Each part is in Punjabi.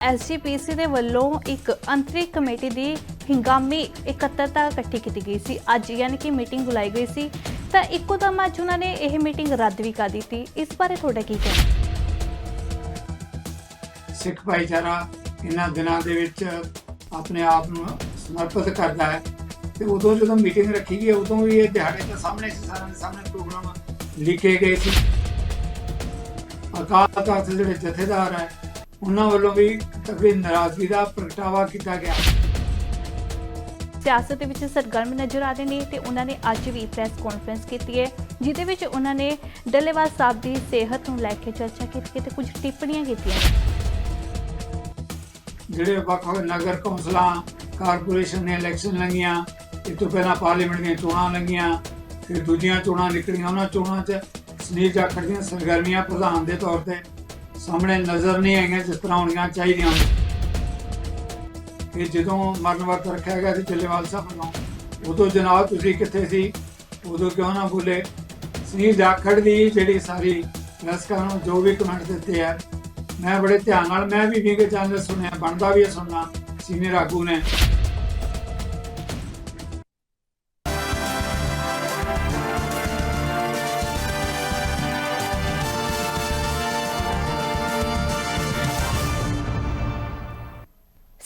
ਐਸਜੀਪੀਸੀ ਦੇ ਵੱਲੋਂ ਇੱਕ ਅੰਤਰਿਕ ਕਮੇਟੀ ਦੀ ਹੰਗਾਮੀ ਇਕੱਤਰਤਾ ਇਕੱਠੀ ਕੀਤੀ ਗਈ ਸੀ। ਅੱਜ ਯਾਨੀ ਕਿ ਮੀਟਿੰਗ ਬੁਲਾਈ ਗਈ ਸੀ। ਤਾਂ ਇੱਕੋ ਦਮ ਅੱਜ ਉਹਨਾਂ ਨੇ ਇਹ ਮੀਟਿੰਗ ਰੱਦ ਵੀ ਕਰ ਦਿੱਤੀ। ਇਸ ਬਾਰੇ ਤੁਹਾਡਾ ਕੀ ਕਹਿਣਾ? ਸਿੱਖ ਭਾਈਚਾਰਾ ਇਹਨਾਂ ਦਿਨਾਂ ਦੇ ਵਿੱਚ ਆਪਣੇ ਆਪ ਨੂੰ ਸਮਰਪਿਤ ਕਰਦਾ ਹੈ ਤੇ ਉਦੋਂ ਜਦੋਂ ਮੀਟਿੰਗ ਰੱਖੀ ਗਈ, ਉਦੋਂ ਵੀ ਇਹ ਦਿਹਾੜੇ ਤਾਂ ਸਾਹਮਣੇ ਸਾਰਿਆਂ ਦੇ ਸਾਹਮਣੇ ਪ੍ਰੋਗਰਾਮ ਲਿਖੇ ਗਏ ਸੀ। ਅਕਾਲ ਤਖਤ ਜਿਹੜੇ ਜਥੇਦਾਰ ਹੈ ਉਹਨਾਂ ਵੱਲੋਂ ਵੀ ਤਕਰੀਰ ਨਾਰਾਜ਼ਗੀ ਦਾ ਪ੍ਰਗਟਾਵਾ ਕੀਤਾ ਗਿਆ। ਸਿਆਸਤ ਦੇ ਵਿੱਚ ਸਰਗਰਮ ਨਜ਼ਰ ਆ ਰਹੇ ਨੇ ਤੇ ਉਹਨਾਂ ਨੇ ਅੱਜ ਵੀ ਪ੍ਰੈਸ ਕਾਨਫਰੰਸ ਕੀਤੀ ਹੈ ਜਿਹਦੇ ਵਿੱਚ ਉਹਨਾਂ ਨੇ ਡੱਲੇਵਾਲ ਸਾਹਿਬ ਦੀ ਸਿਹਤ ਨੂੰ ਲੈ ਕੇ ਚਰਚਾ ਕੀਤੀ ਤੇ ਕੁਝ ਟਿੱਪਣੀਆਂ ਕੀਤੀਆਂ ਜਿਹੜੇ ਵੱਖ ਨਗਰ ਕੌਂਸਲਾਂ ਕਾਰਪੋਰੇਸ਼ਨ ਨੇ ਇਲੈਕਸ਼ਨ ਲੰਗੀਆਂ ਇਸ ਤੋਂ ਪਹਿਲਾਂ ਪਾਰਲੀਮੈਂਟ ਦੀਆਂ ਚੋਣਾਂ ਲੰਗੀਆਂ ਫਿਰ ਦੂਜੀਆਂ ਚੋਣਾਂ ਨਿਕਲੀਆਂ ਉਹਨਾਂ ਚੋਣਾਂ 'ਚ ਸੁਨੀਲ ਜਾਖੜ ਦੀਆਂ ਸਰਗਰਮੀਆਂ ਪ੍ਰਧਾਨ ਦੇ ਤੌਰ ਤੇ ਸਾਹਮਣੇ ਨਜ਼ਰ ਨਹੀਂ ਆਈਆਂ ਜਿਸ ਤਰ੍ਹਾਂ ਹੋਣੀਆਂ ਚਾਹੀਦੀਆਂ ਕਿ ਜਦੋਂ ਮਰਨ ਵਰਤ ਰੱਖਿਆ ਗਿਆ ਸੀ ਚੱਲੇਵਾਲ ਸਾਹਿਬ ਵੱਲੋਂ, ਉਦੋਂ ਜਨਾਬ ਤੁਸੀਂ ਕਿੱਥੇ ਸੀ? ਉਦੋਂ ਕਿਉਂ ਨਾ ਬੋਲੇ? ਸੁਨੀਲ ਜਾਖੜ ਦੀ ਜਿਹੜੀ ਸਾਰੀ ਰਸਕਾਂ ਨੂੰ ਜੋ ਵੀ ਕਮੈਂਟ ਦਿੱਤੇ ਆ, ਮੈਂ ਬੜੇ ਧਿਆਨ ਨਾਲ, ਮੈਂ ਵੀ ਵੀਗੇ ਚੈਨਲ ਸੁਣਿਆ, ਬਣਦਾ ਵੀ ਹੈ ਸੁਣਨਾ, ਸੀਨੀਅਰ ਆਗੂ ਨੇ।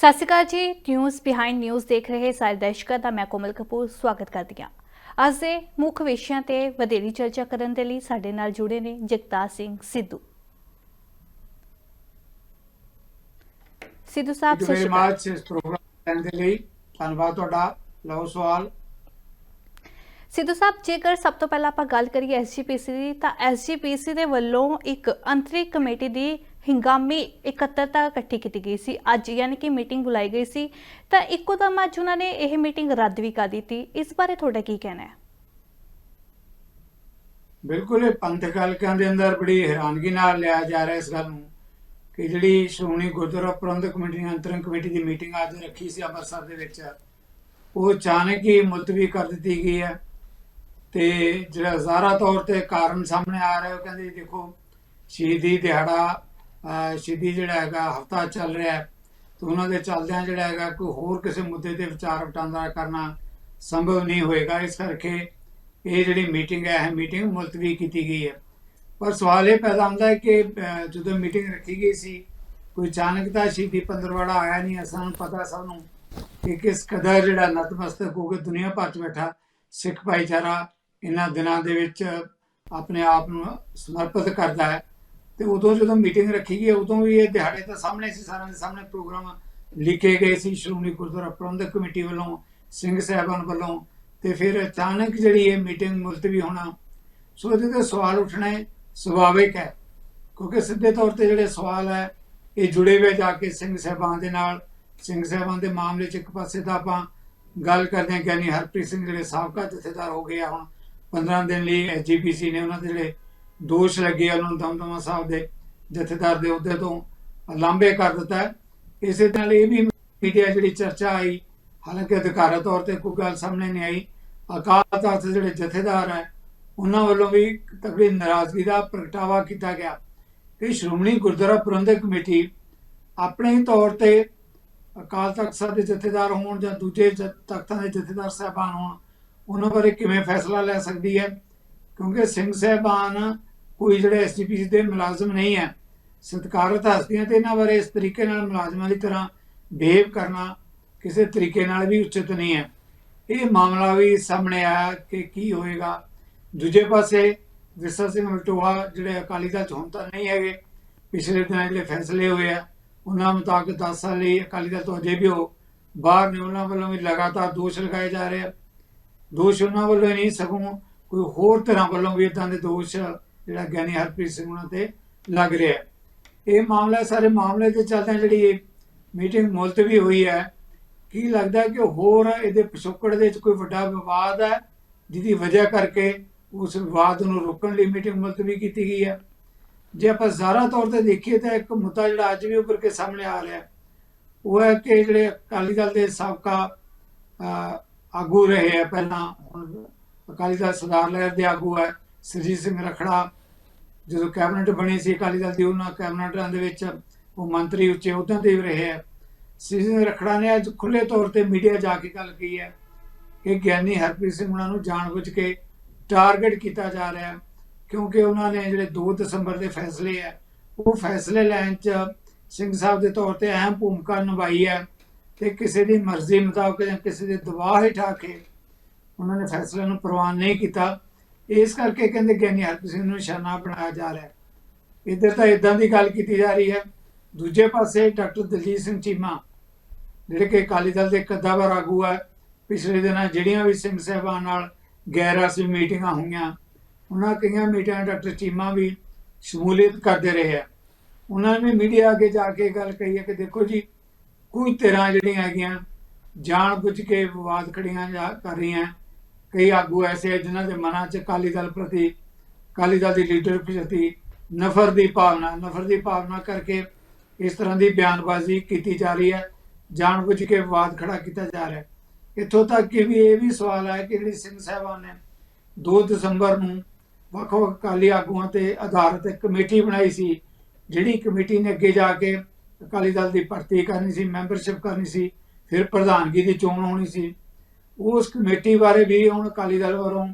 ਸਤਿ ਸ਼੍ਰੀ ਅਕਾਲ ਜੀ। ਨਿਊਜ਼ ਬਿਹਾਈਂਡ ਨਿਊਜ਼ ਦੇਖ ਰਹੇ ਸਾਰੇ ਦਰਸ਼ਕਾਂ ਦਾ ਮੈਂ ਕੋਮਲ ਕਪੂਰ ਸਵਾਗਤ ਕਰਦੀ ਹਾਂ। ਅੱਜ ਦੇ ਮੁੱਖ ਵਿਸ਼ਿਆਂ ਤੇ ਵਧੇਰੀ ਚਰਚਾ ਕਰਨ ਦੇ ਲਈ ਸਾਡੇ ਨਾਲ ਜੁੜੇ ਨੇ ਜਗਤਾਰ ਸਿੰਘ ਸਿੱਧੂ। ਸਿੱਧੂ ਸਾਹਿਬ ਸਤਿ ਸ਼੍ਰੀ ਅਕਾਲ। ਇਸ ਪ੍ਰੋਗਰਾਮ ਕਰਨ ਦੇ ਲਈ। ਧੰਨਵਾਦ ਤੁਹਾਡਾ। ਲਓ ਸਵਾਲ। ਸਿੱਧੂ ਸਾਹਿਬ ਜੇਕਰ ਸਭ ਤੋਂ ਪਹਿਲਾਂ ਆਪਾਂ ਗੱਲ ਕਰੀਏ ਐਸਜੀਪੀਸੀ ਦੀ ਤਾਂ ਐਸਜੀਪੀਸੀ ਦੇ ਵੱਲੋਂ ਇੱਕ ਅੰਤਰਿਕ ਕਮੇਟੀ ਦੀ ਹੰਗਾਮੀ ਇਕੱਤਰਤਾ ਇਕੱਠੀ ਕੀਤੀ ਗਈ ਸੀ। ਅੱਜ ਯਾਨੀ ਕਿ ਮੀਟਿੰਗ ਬੁਲਾਈ ਗਈ ਸੀ। ਤਾਂ ਇੱਕੋ ਦਮ ਅੱਜ ਉਹਨਾਂ ਨੇ ਇਹ ਮੀਟਿੰਗ ਰੱਦ ਵੀ ਕਰ ਦਿੱਤੀ। ਇਸ ਬਾਰੇ ਤੁਹਾਡਾ ਕੀ ਕਹਿਣਾ ਹੈ? ਬਿਲਕੁਲ, ਇਹ ਪੰਥਕ ਹਲਕਿਆਂ ਦੇ ਅੰਦਰ ਬੜੀ ਹੈਰਾਨਗੀ ਨਾਲ ਲਿਆ ਜਾ ਰਿਹਾ ਇਸ ਗੱਲ ਨੂੰ ਕਿ ਜਿਹੜੀ ਸ਼੍ਰੋਮਣੀ ਗੁਰਦੁਆਰਾ ਪ੍ਰਬੰਧਕ ਕਮੇਟੀ ਦੀ ਅੰਤਰਿਮ ਕਮੇਟੀ ਦੀ ਮੀਟਿੰਗ ਅੱਜ ਰੱਖੀ ਸੀ ਅੰਮ੍ਰਿਤਸਰ ਦੇ ਵਿੱਚ। ਉਹ ਅਚਾਨਕ ਹੀ ਮੁਲਤਵੀ ਕਰ ਦਿੱਤੀ ਗਈ ਹੈ। ਤੇ ਜਿਹੜਾ ਜ਼ਾਰਾ ਤੌਰ ਤੇ ਕਾਰਨ ਸਾਹਮਣੇ ਆ ਰਿਹਾ, ਉਹ ਕਹਿੰਦੇ ਦੇਖੋ, ਸ਼ਹੀਦੀ ਦਿਹਾੜਾ ਅਹ ਸ਼ਹੀਦੀ ਜਿਹੜਾ ਹੈਗਾ, ਹਫਤਾ ਚੱਲ ਰਿਹਾ ਹੈ। ਤੇ ਉਹਨਾਂ ਦੇ ਚੱਲਦਿਆਂ ਜਿਹੜਾ ਹੈਗਾ, ਕੋਈ ਹੋਰ ਕਿਸੇ ਮੁੱਦੇ ਤੇ ਵਿਚਾਰ ਵਟਾਂਦਰਾ ਕਰਨਾ ਸੰਭਵ ਨਹੀਂ ਹੋਏਗਾ। ਇਸ ਕਰਕੇ ਇਹ ਜਿਹੜੀ ਮੀਟਿੰਗ ਹੈ, ਇਹ ਮੀਟਿੰਗ ਮੁਲਤਵੀ ਕੀਤੀ ਗਈ ਹੈ। ਪਰ ਸਵਾਲ ਇਹ ਪੈਦਾ ਹੁੰਦਾ ਹੈ ਕਿ ਜਦੋਂ ਮੀਟਿੰਗ ਰੱਖੀ ਗਈ ਸੀ, ਕੋਈ ਅਚਾਨਕ ਤਾਂ ਸ਼ਹੀਦੀ ਪੰਦਰਵਾੜਾ ਆਇਆ ਨਹੀਂ? ਅਸਾਂ ਨੂੰ ਪਤਾ ਸਭ ਨੂੰ ਕਿ ਕਿਸ ਕਦਰ ਜਿਹੜਾ ਨਤਮਸਤਕ ਹੋ ਕੇ ਦੁਨੀਆ ਭਰ ਚ ਬੈਠਾ ਸਿੱਖ ਭਾਈਚਾਰਾ ਇਹਨਾਂ ਦਿਨਾਂ ਦੇ ਵਿੱਚ ਆਪਣੇ ਆਪ ਨੂੰ ਸਮਰਪਿਤ ਕਰਦਾ ਹੈ। ਤੇ ਉਦੋਂ ਜਦੋਂ ਮੀਟਿੰਗ ਰੱਖੀ ਗਈ, ਉਦੋਂ ਵੀ ਇਹ ਦਿਹਾੜੇ ਤਾਂ ਸਾਹਮਣੇ ਸੀ, ਸਾਰਿਆਂ ਦੇ ਸਾਹਮਣੇ ਪ੍ਰੋਗਰਾਮ ਲਿਖੇ ਗਏ ਸੀ, ਸ਼੍ਰੋਮਣੀ ਗੁਰਦੁਆਰਾ ਪ੍ਰਬੰਧਕ ਕਮੇਟੀ ਵੱਲੋਂ, ਸਿੰਘ ਸਾਹਿਬਾਨ ਵੱਲੋਂ, ਤੇ ਫਿਰ ਅਚਾਨਕ ਜਿਹੜੀ ਇਹ ਮੀਟਿੰਗ ਮੁਲਤਵੀ ਹੋਣਾ, ਸੋ ਇਹਦੇ ਤੇ ਸਵਾਲ ਉੱਠਣੇ ਸੁਭਾਵਿਕ ਹੈ, ਕਿਉਂਕਿ ਸਿੱਧੇ ਤੌਰ ਤੇ ਜਿਹੜੇ ਸਵਾਲ ਹੈ, ਇਹ ਜੁੜੇ ਹੋਏ ਜਾ ਕੇ ਸਿੰਘ ਸਾਹਿਬਾਨ ਦੇ ਨਾਲ, ਸਿੰਘ ਸਾਹਿਬਾਨ ਦੇ ਮਾਮਲੇ 'ਚ ਇੱਕ ਪਾਸੇ ਤਾਂ ਆਪਾਂ ਗੱਲ ਕਰਦੇ ਹਾਂ, ਗਿਆਨੀ ਹਰਪ੍ਰੀਤ ਸਿੰਘ ਜਿਹੜੇ ਸਾਬਕਾ ਜਥੇਦਾਰ ਹੋ ਗਏ ਆ ਹੁਣ 15 ਦਿਨ ਲਈ ਐਸਜੀਪੀਸੀ ਨੇ ਉਹਨਾਂ ਦੇ ਜਿਹੜੇ ਦੋਸ਼ ਲੱਗੇ ਆ ਉਹਨਾਂ ਨੂੰ ਦਮਦਮਾ ਸਾਹਿਬ ਦੇ, ਜਥੇਦਾਰ ਦੇ ਅਹੁਦੇ ਤੋਂ ਲਾਂਬੇ ਕਰ ਦਿੱਤਾ ਇਸੇ ਨਾਲ ਇਹ ਵੀ ਮੀਡੀਆ ਜਿਹੜੀ ਚਰਚਾ ਆਈ, ਹਾਲਾਂਕਿ ਅਧਿਕਾਰਤ ਤੌਰ ਤੇ ਕੋਈ ਗੱਲ ਸਾਹਮਣੇ ਨਹੀਂ ਆਈ, ਅਕਾਲ ਤਖਤ ਜਿਹੜੇ ਜਥੇਦਾਰ ਹੈ, ਉਹਨਾਂ ਵੱਲੋਂ ਵੀ ਤਕੜੀ ਨਾਰਾਜ਼ਗੀ ਦਾ ਪ੍ਰਗਟਾਵਾ ਕੀਤਾ ਗਿਆ। ਕਿ ਸ਼੍ਰੋਮਣੀ ਗੁਰਦੁਆਰਾ ਪ੍ਰਬੰਧਕ ਕਮੇਟੀ ਆਪਣੇ ਤੌਰ ਤੇ ਅਕਾਲ ਤਖਤ ਸਾਹਿਬ ਦੇ ਜਥੇਦਾਰ ਹੋਣ ਜਾਂ ਦੂਜੇ ਤਖਤਾਂ ਦੇ ਜਥੇਦਾਰ ਸਾਹਿਬਾਨ ਹੋਣ, ਉਹਨਾਂ ਬਾਰੇ ਕਿਵੇਂ ਫੈਸਲਾ ਲੈ ਸਕਦੀ ਹੈ? ਕਿਉਂਕਿ ਸਿੰਘ ਸਾਹਿਬਾਨ ਕੋਈ ਜਿਹੜੇ ਐਸਜੀਪੀਸੀ ਦੇ ਮੁਲਾਜ਼ਮ ਨਹੀਂ ਹੈ। ਸਤਿਕਾਰਤ ਹਸਤੀਆਂ ਤੇ ਇਹਨਾਂ ਬਾਰੇ ਇਸ ਤਰੀਕੇ ਨਾਲ ਮੁਲਾਜ਼ਮਾਂ ਦੀ ਤਰ੍ਹਾਂ ਬਿਹੇਵ ਕਰਨਾ ਕਿਸੇ ਤਰੀਕੇ ਨਾਲ ਵੀ ਉਚਿਤ ਨਹੀਂ ਹੈ। ਇਹ ਮਾਮਲਾ ਵੀ ਸਾਹਮਣੇ ਆਇਆ ਕਿ ਕੀ ਹੋਏਗਾ। ਦੂਜੇ ਪਾਸੇ ਵਿਰਸਾ ਸਿੰਘ ਮਲਟੋਹਾ ਜਿਹੜੇ ਅਕਾਲੀ ਦਲ ਚ ਹੁਣ ਤਾਂ ਨਹੀਂ ਹੈਗੇ, ਪਿਛਲੇ ਦਿਨਾਂ ਜਿਹੜੇ ਫੈਸਲੇ ਹੋਏ ਆ, ਉਹਨਾਂ ਮੁਤਾਬਕ 10 ਸਾਲ ਲਈ ਅਕਾਲੀ ਦਲ ਤੋਂ ਅਜੇ ਵੀ ਉਹ ਬਾਹਰ ਨੇ, ਉਹਨਾਂ ਵੱਲੋਂ ਵੀ ਲਗਾਤਾਰ ਦੋਸ਼ ਲਗਾਏ ਜਾ ਰਹੇ ਆ। ਦੋਸ਼ ਉਹਨਾਂ ਵੱਲੋਂ ਹੀ ਨਹੀਂ, ਸਗੋਂ ਕੋਈ ਹੋਰ ਤਰ੍ਹਾਂ ਵੱਲੋਂ ਵੀ ਇਦਾਂ ਦੇ ਦੋਸ਼ ਜਿਹੜਾ ਗਿਆਨੀ ਹਰਪ੍ਰੀਤ ਸਿੰਘ ਉਹਨਾਂ ਤੇ ਲੱਗ ਰਿਹਾ ਇਹ ਮਾਮਲਾ ਸਾਰੇ ਮਾਮਲੇ ਦੇ ਚੱਲਦਿਆਂ ਜਿਹੜੀ ਮੀਟਿੰਗ ਮੁਲਤਵੀ ਹੋਈ ਹੈ, ਕੀ ਲੱਗਦਾ ਕਿ ਹੋਰ ਇਹਦੇ ਪਿਛੋਕੜ ਦੇ ਵਿੱਚ ਕੋਈ ਵੱਡਾ ਵਿਵਾਦ ਹੈ, ਜਿਹਦੀ ਵਜ੍ਹਾ ਕਰਕੇ ਉਸ ਵਿਵਾਦ ਨੂੰ ਰੋਕਣ ਲਈ ਮੀਟਿੰਗ ਮੁਲਤਵੀ ਕੀਤੀ ਗਈ ਹੈ? ਜੇ ਆਪਾਂ ਜ਼ਾਰਾ ਤੌਰ ਤੇ ਦੇਖੀਏ ਤਾਂ ਇੱਕ ਮੁੱਦਾ ਜਿਹੜਾ ਅੱਜ ਵੀ ਉੱਪਰ ਕੇ ਸਾਹਮਣੇ ਆ ਰਿਹਾ ਉਹ ਹੈ ਕਿ ਜਿਹੜੇ ਅਕਾਲੀ ਦਲ ਦੇ ਸਾਬਕਾ ਆਗੂ ਰਹੇ ਆ ਪਹਿਲਾਂ, ਹੁਣ ਅਕਾਲੀ ਦਲ ਸਰਦਾਰ ਲਹਿਰ ਦੇ ਆਗੂ ਹੈ, ਸਰਜੀਤ ਸਿੰਘ ਰਖੜਾ। ਜਦੋਂ ਕੈਬਨਿਟ ਬਣੀ ਸੀ ਅਕਾਲੀ ਦਲ ਦੀ, ਉਹਨਾਂ ਕੈਬਨਿਟਾਂ ਦੇ ਵਿੱਚ ਉਹ ਮੰਤਰੀ ਉੱਚੇ ਅਹੁਦਿਆਂ ਤੇ ਵੀ ਰਹੇ ਹੈ। ਆ ਸਿੰਘ ਰਖੜਾ ਨੇ ਅੱਜ ਖੁੱਲੇ ਤੌਰ ਤੇ ਮੀਡੀਆ ਜਾ ਕੇ ਗੱਲ ਕਹੀ ਹੈ ਕਿ ਗਿਆਨੀ ਹਰਪ੍ਰੀਤ ਸਿੰਘ ਉਹਨਾਂ ਨੂੰ ਜਾਣਬੁੱਝ ਕੇ ਟਾਰਗੇਟ ਕੀਤਾ ਜਾ ਰਿਹਾ ਹੈ, ਕਿਉਂਕਿ ਉਹਨਾਂ ਨੇ ਜਿਹੜੇ 2 ਦਸੰਬਰ ਦੇ ਫੈਸਲੇ ਆ ਉਹ ਫੈਸਲੇ ਲੈਣ ਚ ਸਿੰਘ ਸਾਹਿਬ ਦੇ ਤੌਰ ਤੇ ਅਹਿਮ ਭੂਮਿਕਾ ਨਿਭਾਈ ਹੈ ਤੇ ਕਿਸੇ ਦੀ ਮਰਜ਼ੀ ਮੁਤਾਬਕ ਜਾਂ ਕਿਸੇ ਦੇ ਦਬਾਅ ਹੇਠ ਆ ਕੇ ਉਹਨਾਂ ਨੇ ਫੈਸਲੇ ਨੂੰ ਪ੍ਰਵਾਨ ਨਹੀਂ ਕੀਤਾ। ਇਸ ਕਰਕੇ ਕਹਿੰਦੇ ਗਿਆਨੀ ਹਰਪ੍ਰੀਤ ਸਿੰਘ ਨੂੰ ਨਿਸ਼ਾਨਾ ਬਣਾਇਆ ਜਾ ਰਿਹਾ ਇੱਧਰ ਤਾਂ ਇਦਾਂ ਦੀ ਗੱਲ ਕੀਤੀ ਜਾ ਰਹੀ ਹੈ। ਦੂਜੇ ਪਾਸੇ ਡਾਕਟਰ ਦਲਜੀਤ ਸਿੰਘ ਚੀਮਾ, ਜਿਹੜੇ ਕਿ ਅਕਾਲੀ ਦਲ ਦੇ ਕੱਦਾਵਰ ਆਗੂ ਹੈ ਪਿਛਲੇ ਦਿਨਾਂ ਜਿਹੜੀਆਂ ਵੀ ਸਿੰਘ ਸਾਹਿਬਾਨ ਨਾਲ ਗੈਰ ਰਸਮੀ ਮੀਟਿੰਗਾਂ ਹੋਈਆਂ, ਉਹਨਾਂ ਕਈਆਂ ਮੀਟਿੰਗਾਂ ਡਾਕਟਰ ਚੀਮਾ ਵੀ ਸ਼ਮੂਲੀਅਤ ਕਰਦੇ ਰਹੇ ਆ। ਉਹਨਾਂ ਨੇ ਮੀਡੀਆ ਅੱਗੇ ਜਾ ਕੇ ਗੱਲ ਕਹੀ ਹੈ ਕਿ ਦੇਖੋ ਜੀ, ਕੋਈ ਤਰ੍ਹਾਂ ਜਿਹੜੀਆਂ ਹੈਗੀਆਂ ਜਾਣ ਬੁੱਝ ਕੇ ਵਿਵਾਦ ਖੜੀਆਂ ਜਾ ਕਰ ਰਹੀਆਂ ਕਈ ਆਗੂ ਐਸੇ ਹੈ ਜਿਨ੍ਹਾਂ ਦੇ ਮਨਾਂ 'ਚ ਅਕਾਲੀ ਦਲ ਪ੍ਰਤੀ, ਅਕਾਲੀ ਦਲ ਦੀ ਲੀਡਰ ਪ੍ਰਤੀ ਨਫ਼ਰ ਦੀ ਭਾਵਨਾ, ਨਫ਼ਰ ਦੀ ਭਾਵਨਾ ਕਰਕੇ ਇਸ ਤਰ੍ਹਾਂ ਦੀ ਬਿਆਨਬਾਜ਼ੀ ਕੀਤੀ ਜਾ ਰਹੀ ਹੈ ਜਾਣ ਬੁੱਝ ਕੇ ਵਿਵਾਦ ਖੜਾ ਕੀਤਾ ਜਾ ਰਿਹਾ ਹੈ। ਇੱਥੋਂ ਤੱਕ ਕਿ ਵੀ ਇਹ ਵੀ ਸਵਾਲ ਹੈ ਕਿ ਜਿਹੜੀ ਸਿੰਘ ਸਾਹਿਬਾਨ ਨੇ 2 ਦਸੰਬਰ ਨੂੰ ਵੱਖ ਵੱਖ ਅਕਾਲੀ ਆਗੂਆਂ ਤੇ ਆਧਾਰਿਤ ਕਮੇਟੀ ਬਣਾਈ ਸੀ, ਜਿਹੜੀ ਕਮੇਟੀ ਨੇ ਅੱਗੇ ਜਾ ਕੇ ਅਕਾਲੀ ਦਲ ਦੀ ਭਰਤੀ ਕਰਨੀ ਸੀ ਮੈਂਬਰਸ਼ਿਪ ਕਰਨੀ ਸੀ, ਫਿਰ ਪ੍ਰਧਾਨਗੀ ਦੀ ਚੋਣ ਹੋਣੀ ਸੀ। ਉਸ ਕਮੇਟੀ ਬਾਰੇ ਵੀ ਹੁਣ ਅਕਾਲੀ ਦਲ ਵੱਲੋਂ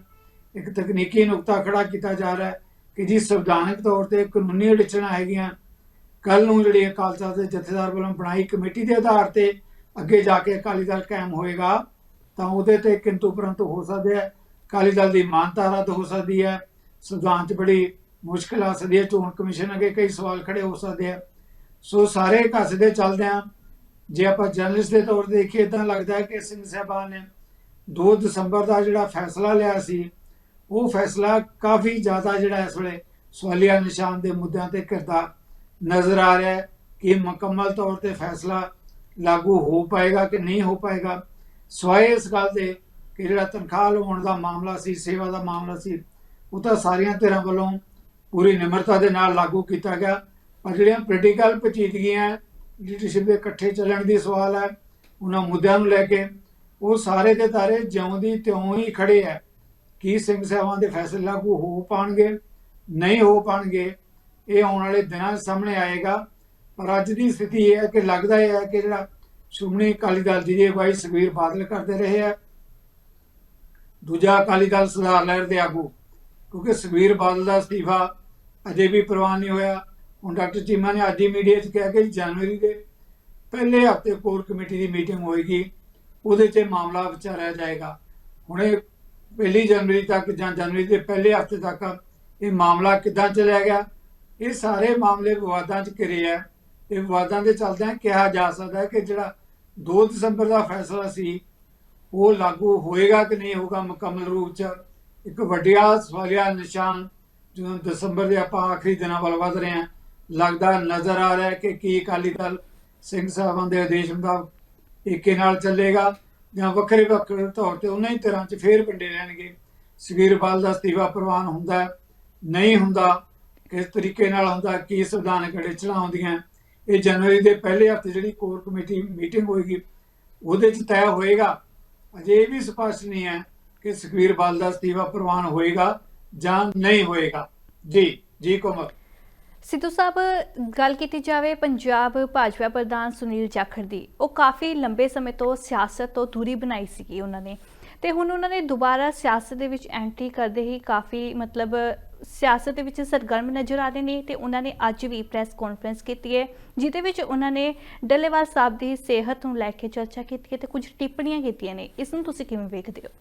ਇੱਕ ਤਕਨੀਕੀ ਨੁਕਤਾ ਖੜਾ ਕੀਤਾ ਜਾ ਰਿਹਾ ਹੈ ਕਿ ਜੀ ਸੰਵਿਧਾਨਕ ਤੌਰ ਤੇ ਕਾਨੂੰਨੀ ਅੜਚਣਾਂ ਹੈਗੀਆਂ। ਕੱਲ ਨੂੰ ਜਿਹੜੀ ਅਕਾਲ ਤਖਤ ਦੇ ਜਥੇਦਾਰ ਵੱਲੋਂ ਬਣਾਈ ਕਮੇਟੀ ਦੇ ਆਧਾਰ ਤੇ ਅੱਗੇ ਜਾ ਕੇ ਅਕਾਲੀ ਦਲ ਕਾਇਮ ਹੋਏਗਾ, ਤਾਂ ਉਹਦੇ ਤੇ ਕਿੰਤੂ ਪਰੰਤੂ ਹੋ ਸਕਦੇ ਹੈ। ਅਕਾਲੀ ਦਲ ਦੀ ਮਾਨਤਾ ਰੱਦ ਹੋ ਸਕਦੀ ਹੈ। ਸੰਵਿਧਾਨ 'ਚ ਬੜੀ ਮੁਸ਼ਕਲ ਆ ਸਕਦੀ ਹੈ। ਚੋਣ ਕਮਿਸ਼ਨ ਅੱਗੇ ਕਈ ਸਵਾਲ ਖੜੇ ਹੋ ਸਕਦੇ ਆ ਸੋ ਸਾਰੇ ਕੱਸਦੇ ਚੱਲਦੇ ਆ ਜੇ ਆਪਾਂ ਜਰਨਲਿਸਟ ਦੇ ਤੌਰ ਤੇ ਦੇਖੀਏ, ਤਾਂ ਲੱਗਦਾ ਹੈ ਕਿ ਸਿੰਘ ਸਾਹਿਬਾਨ ਨੇ 2 ਦਸੰਬਰ ਦਾ ਜਿਹੜਾ ਫੈਸਲਾ ਲਿਆ ਸੀ, ਉਹ ਫੈਸਲਾ ਕਾਫੀ ਜ਼ਿਆਦਾ ਜਿਹੜਾ ਇਸ ਵੇਲੇ ਸਵਾਲੀਆ ਨਿਸ਼ਾਨ ਦੇ ਮੁੱਦਿਆਂ ਤੇ ਕਰਦਾ ਨਜ਼ਰ ਆ ਰਿਹਾ ਹੈ ਕਿ ਮੁਕੰਮਲ ਤੌਰ ਤੇ ਫੈਸਲਾ ਲਾਗੂ ਹੋ ਪਾਏਗਾ ਕਿ ਨਹੀਂ ਹੋ ਪਾਏਗਾ। ਸਵਾਏ ਇਸ ਗੱਲ ਦੇ ਕਿ ਜਿਹੜਾ ਤਨਖਾਹ ਲਵਾਉਣ ਦਾ ਮਾਮਲਾ ਸੀ, ਸੇਵਾ ਦਾ ਮਾਮਲਾ ਸੀ, ਉਹ ਤਾਂ ਸਾਰੀਆਂ ਧਿਰਾਂ ਵੱਲੋਂ ਪੂਰੀ ਨਿਮਰਤਾ ਦੇ ਨਾਲ ਲਾਗੂ ਕੀਤਾ ਗਿਆ। ਪਰ ਜਿਹੜੀਆਂ ਪੋਲੀਟੀਕਲ ਪਚੀਦਗੀਆਂ ਲੀਡਰਸ਼ਿਪ ਦੇ ਇਕੱਠੇ ਚੱਲਣ ਦੀ ਸਵਾਲ ਹੈ, ਉਹਨਾਂ ਮੁੱਦਿਆਂ ਨੂੰ ਲੈ ਕੇ ਉਹ ਸਾਰੇ ਦੇ ਤਾਰੇ ਜਿਉਂ ਦੀ ਤਿਉਂ ਹੀ ਖੜੇ ਹੈ ਕੀ ਸਿੰਘ ਸਾਹਿਬਾਨ ਦੇ ਫੈਸਲੇ ਲਾਗੂ ਹੋ ਪਾਣਗੇ? ਨਹੀਂ ਹੋ ਪਾਣਗੇ। ਇਹ ਆਉਣ ਵਾਲੇ ਦਿਨਾਂ ਸਾਹਮਣੇ ਆਏਗਾ। ਪਰ ਅੱਜ ਦੀ ਸਥਿਤੀ ਇਹ ਹੈ ਕਿ ਲੱਗਦਾ ਇਹ ਹੈ ਕਿ ਜਿਹੜਾ ਸ਼੍ਰੋਮਣੀ ਅਕਾਲੀ ਦਲ ਦੀ ਅਗਵਾਈ ਸੁਖਬੀਰ ਬਾਦਲ ਕਰਦੇ ਰਹੇ ਆ ਦੂਜਾ ਅਕਾਲੀ ਦਲ ਸੁਧਾਰ ਲਹਿਰ ਦੇ ਆਗੂ। ਕਿਉਂਕਿ ਸੁਖਬੀਰ ਬਾਦਲ ਦਾ ਅਸਤੀਫਾ ਅਜੇ ਵੀ ਪ੍ਰਵਾਨ ਨਹੀਂ ਹੋਇਆ। ਹੁਣ ਡਾਕਟਰ ਚੀਮਾ ਨੇ ਅੱਜ ਹੀ ਮੀਡੀਆ 'ਚ ਕਿਹਾ ਕਿ ਜਨਵਰੀ ਦੇ ਪਹਿਲੇ ਹਫ਼ਤੇ ਕੋਰ ਕਮੇਟੀ ਦੀ ਮੀਟਿੰਗ ਹੋਏਗੀ। ਉਹਦੇ 'ਚ ਮਾਮਲਾ ਵਿਚਾਰਿਆ ਜਾਏਗਾ। ਹੁਣ ਪਹਿਲੀ ਜਨਵਰੀ ਤੱਕ ਜਾਂ ਜਨਵਰੀ ਦੇ ਪਹਿਲੇ ਹਫ਼ਤੇ ਤੱਕ ਇਹ ਮਾਮਲਾ ਕਿੱਦਾਂ ਚੱਲਿਆ ਗਿਆ, ਇਹ ਸਾਰੇ ਮਾਮਲੇ ਵਿਵਾਦਾਂ 'ਚ ਘਿਰੇ ਆ। ਇਹ ਵਿਵਾਦਾਂ ਦੇ ਚੱਲਦਿਆਂ ਕਿਹਾ ਜਾ ਸਕਦਾ ਹੈ ਕਿ ਜਿਹੜਾ 2 ਦਸੰਬਰ ਦਾ ਫੈਸਲਾ ਸੀ, ਉਹ ਲਾਗੂ ਹੋਏਗਾ ਕਿ ਨਹੀਂ ਹੋਗਾ ਮੁਕੰਮਲ ਰੂਪ 'ਚ। ਇੱਕ ਵੱਡਿਆ ਸਵਾਲਿਆ ਨਿਸ਼ਾਨ, ਜਦੋਂ ਦਸੰਬਰ ਦੇ ਆਪਾਂ ਆਖਰੀ ਦਿਨਾਂ ਵੱਲ ਵਧ ਰਹੇ ਹਾਂ, ਲੱਗਦਾ ਨਜ਼ਰ ਆ ਰਿਹਾ ਕਿ ਕੀ ਅਕਾਲੀ ਦਲ ਸਿੰਘ ਸਾਹਿਬਾਂ ਦੇ ਆਦੇਸ਼ ਮੁਤਾਬਕ ਏਕੇ ਨਾਲ ਚੱਲੇਗਾ ਜਾਂ ਵੱਖਰੇ ਵੱਖਰੇ ਤੌਰ ਤੇ ਉਹਨਾਂ ਹੀ ਤਰ੍ਹਾਂ 'ਚ ਫੇਰ ਵੰਡੇ ਰਹਿਣਗੇ। ਸਵੀਰ ਬਾਲ ਦਾ ਅਸਤੀਫਾ ਪ੍ਰਵਾਨ ਹੁੰਦਾ ਨਹੀਂ ਹੁੰਦਾ, ਕਿਸ ਤਰੀਕੇ ਨਾਲ ਹੁੰਦਾ, ਕੀ ਸੰਵਿਧਾਨ ਅੜਚਣਾਂ ਆਉਂਦੀਆਂ ਇਹ ਜਨਵਰੀ ਦੇ ਪਹਿਲੇ ਹਫ਼ਤੇ ਜਿਹੜੀ ਕੋਰ ਕਮੇਟੀ ਮੀਟਿੰਗ ਹੋਏਗੀ, ਉਹਦੇ 'ਚ ਤੈਅ ਹੋਏਗਾ। ਅਜੇ ਇਹ ਵੀ ਸਪਸ਼ਟ ਨਹੀਂ ਹੈ ਕਿ ਸੁਖਬੀਰ ਬਾਲ ਦਾ ਅਸਤੀਫਾ ਪ੍ਰਵਾਨ ਹੋਏਗਾ ਜਾਂ ਨਹੀਂ ਹੋਏਗਾ। ਜੀ ਜੀ ਕੋਮਲ। ਸਿੱਧੂ ਸਾਹਿਬ, ਗੱਲ ਕੀਤੀ ਜਾਵੇ ਪੰਜਾਬ ਭਾਜਪਾ ਪ੍ਰਧਾਨ ਸੁਨੀਲ ਜਾਖੜ ਦੀ, ਉਹ ਕਾਫੀ ਲੰਬੇ ਸਮੇਂ ਤੋਂ ਸਿਆਸਤ ਤੋਂ ਦੂਰੀ ਬਣਾਈ ਸੀਗੀ ਉਹਨਾਂ ਨੇ। ਤੇ ਹੁਣ ਉਹਨਾਂ ਨੇ ਦੁਬਾਰਾ ਸਿਆਸਤ ਦੇ ਵਿੱਚ ਐਂਟਰੀ ਕਰਦੇ ਹੀ ਕਾਫੀ ਮਤਲਬ ਸਿਆਸਤ ਦੇ ਵਿੱਚ ਸਰਗਰਮ ਨਜ਼ਰ ਆ ਰਹੇ ਨੇ ਤੇ ਉਹਨਾਂ ਨੇ ਅੱਜ ਵੀ ਪ੍ਰੈਸ ਕਾਨਫਰੰਸ ਕੀਤੀ ਹੈ, ਜਿਹਦੇ ਵਿੱਚ ਉਹਨਾਂ ਨੇ ਡੱਲੇਵਾਲ ਸਾਹਿਬ ਦੀ ਸਿਹਤ ਨੂੰ ਲੈ ਕੇ ਚਰਚਾ ਕੀਤੀ ਹੈ ਤੇ ਕੁਝ ਟਿੱਪਣੀਆਂ ਕੀਤੀਆਂ ਨੇ। ਇਸ ਨੂੰ ਤੁਸੀਂ ਕਿਵੇਂ ਵੇਖਦੇ ਹੋ?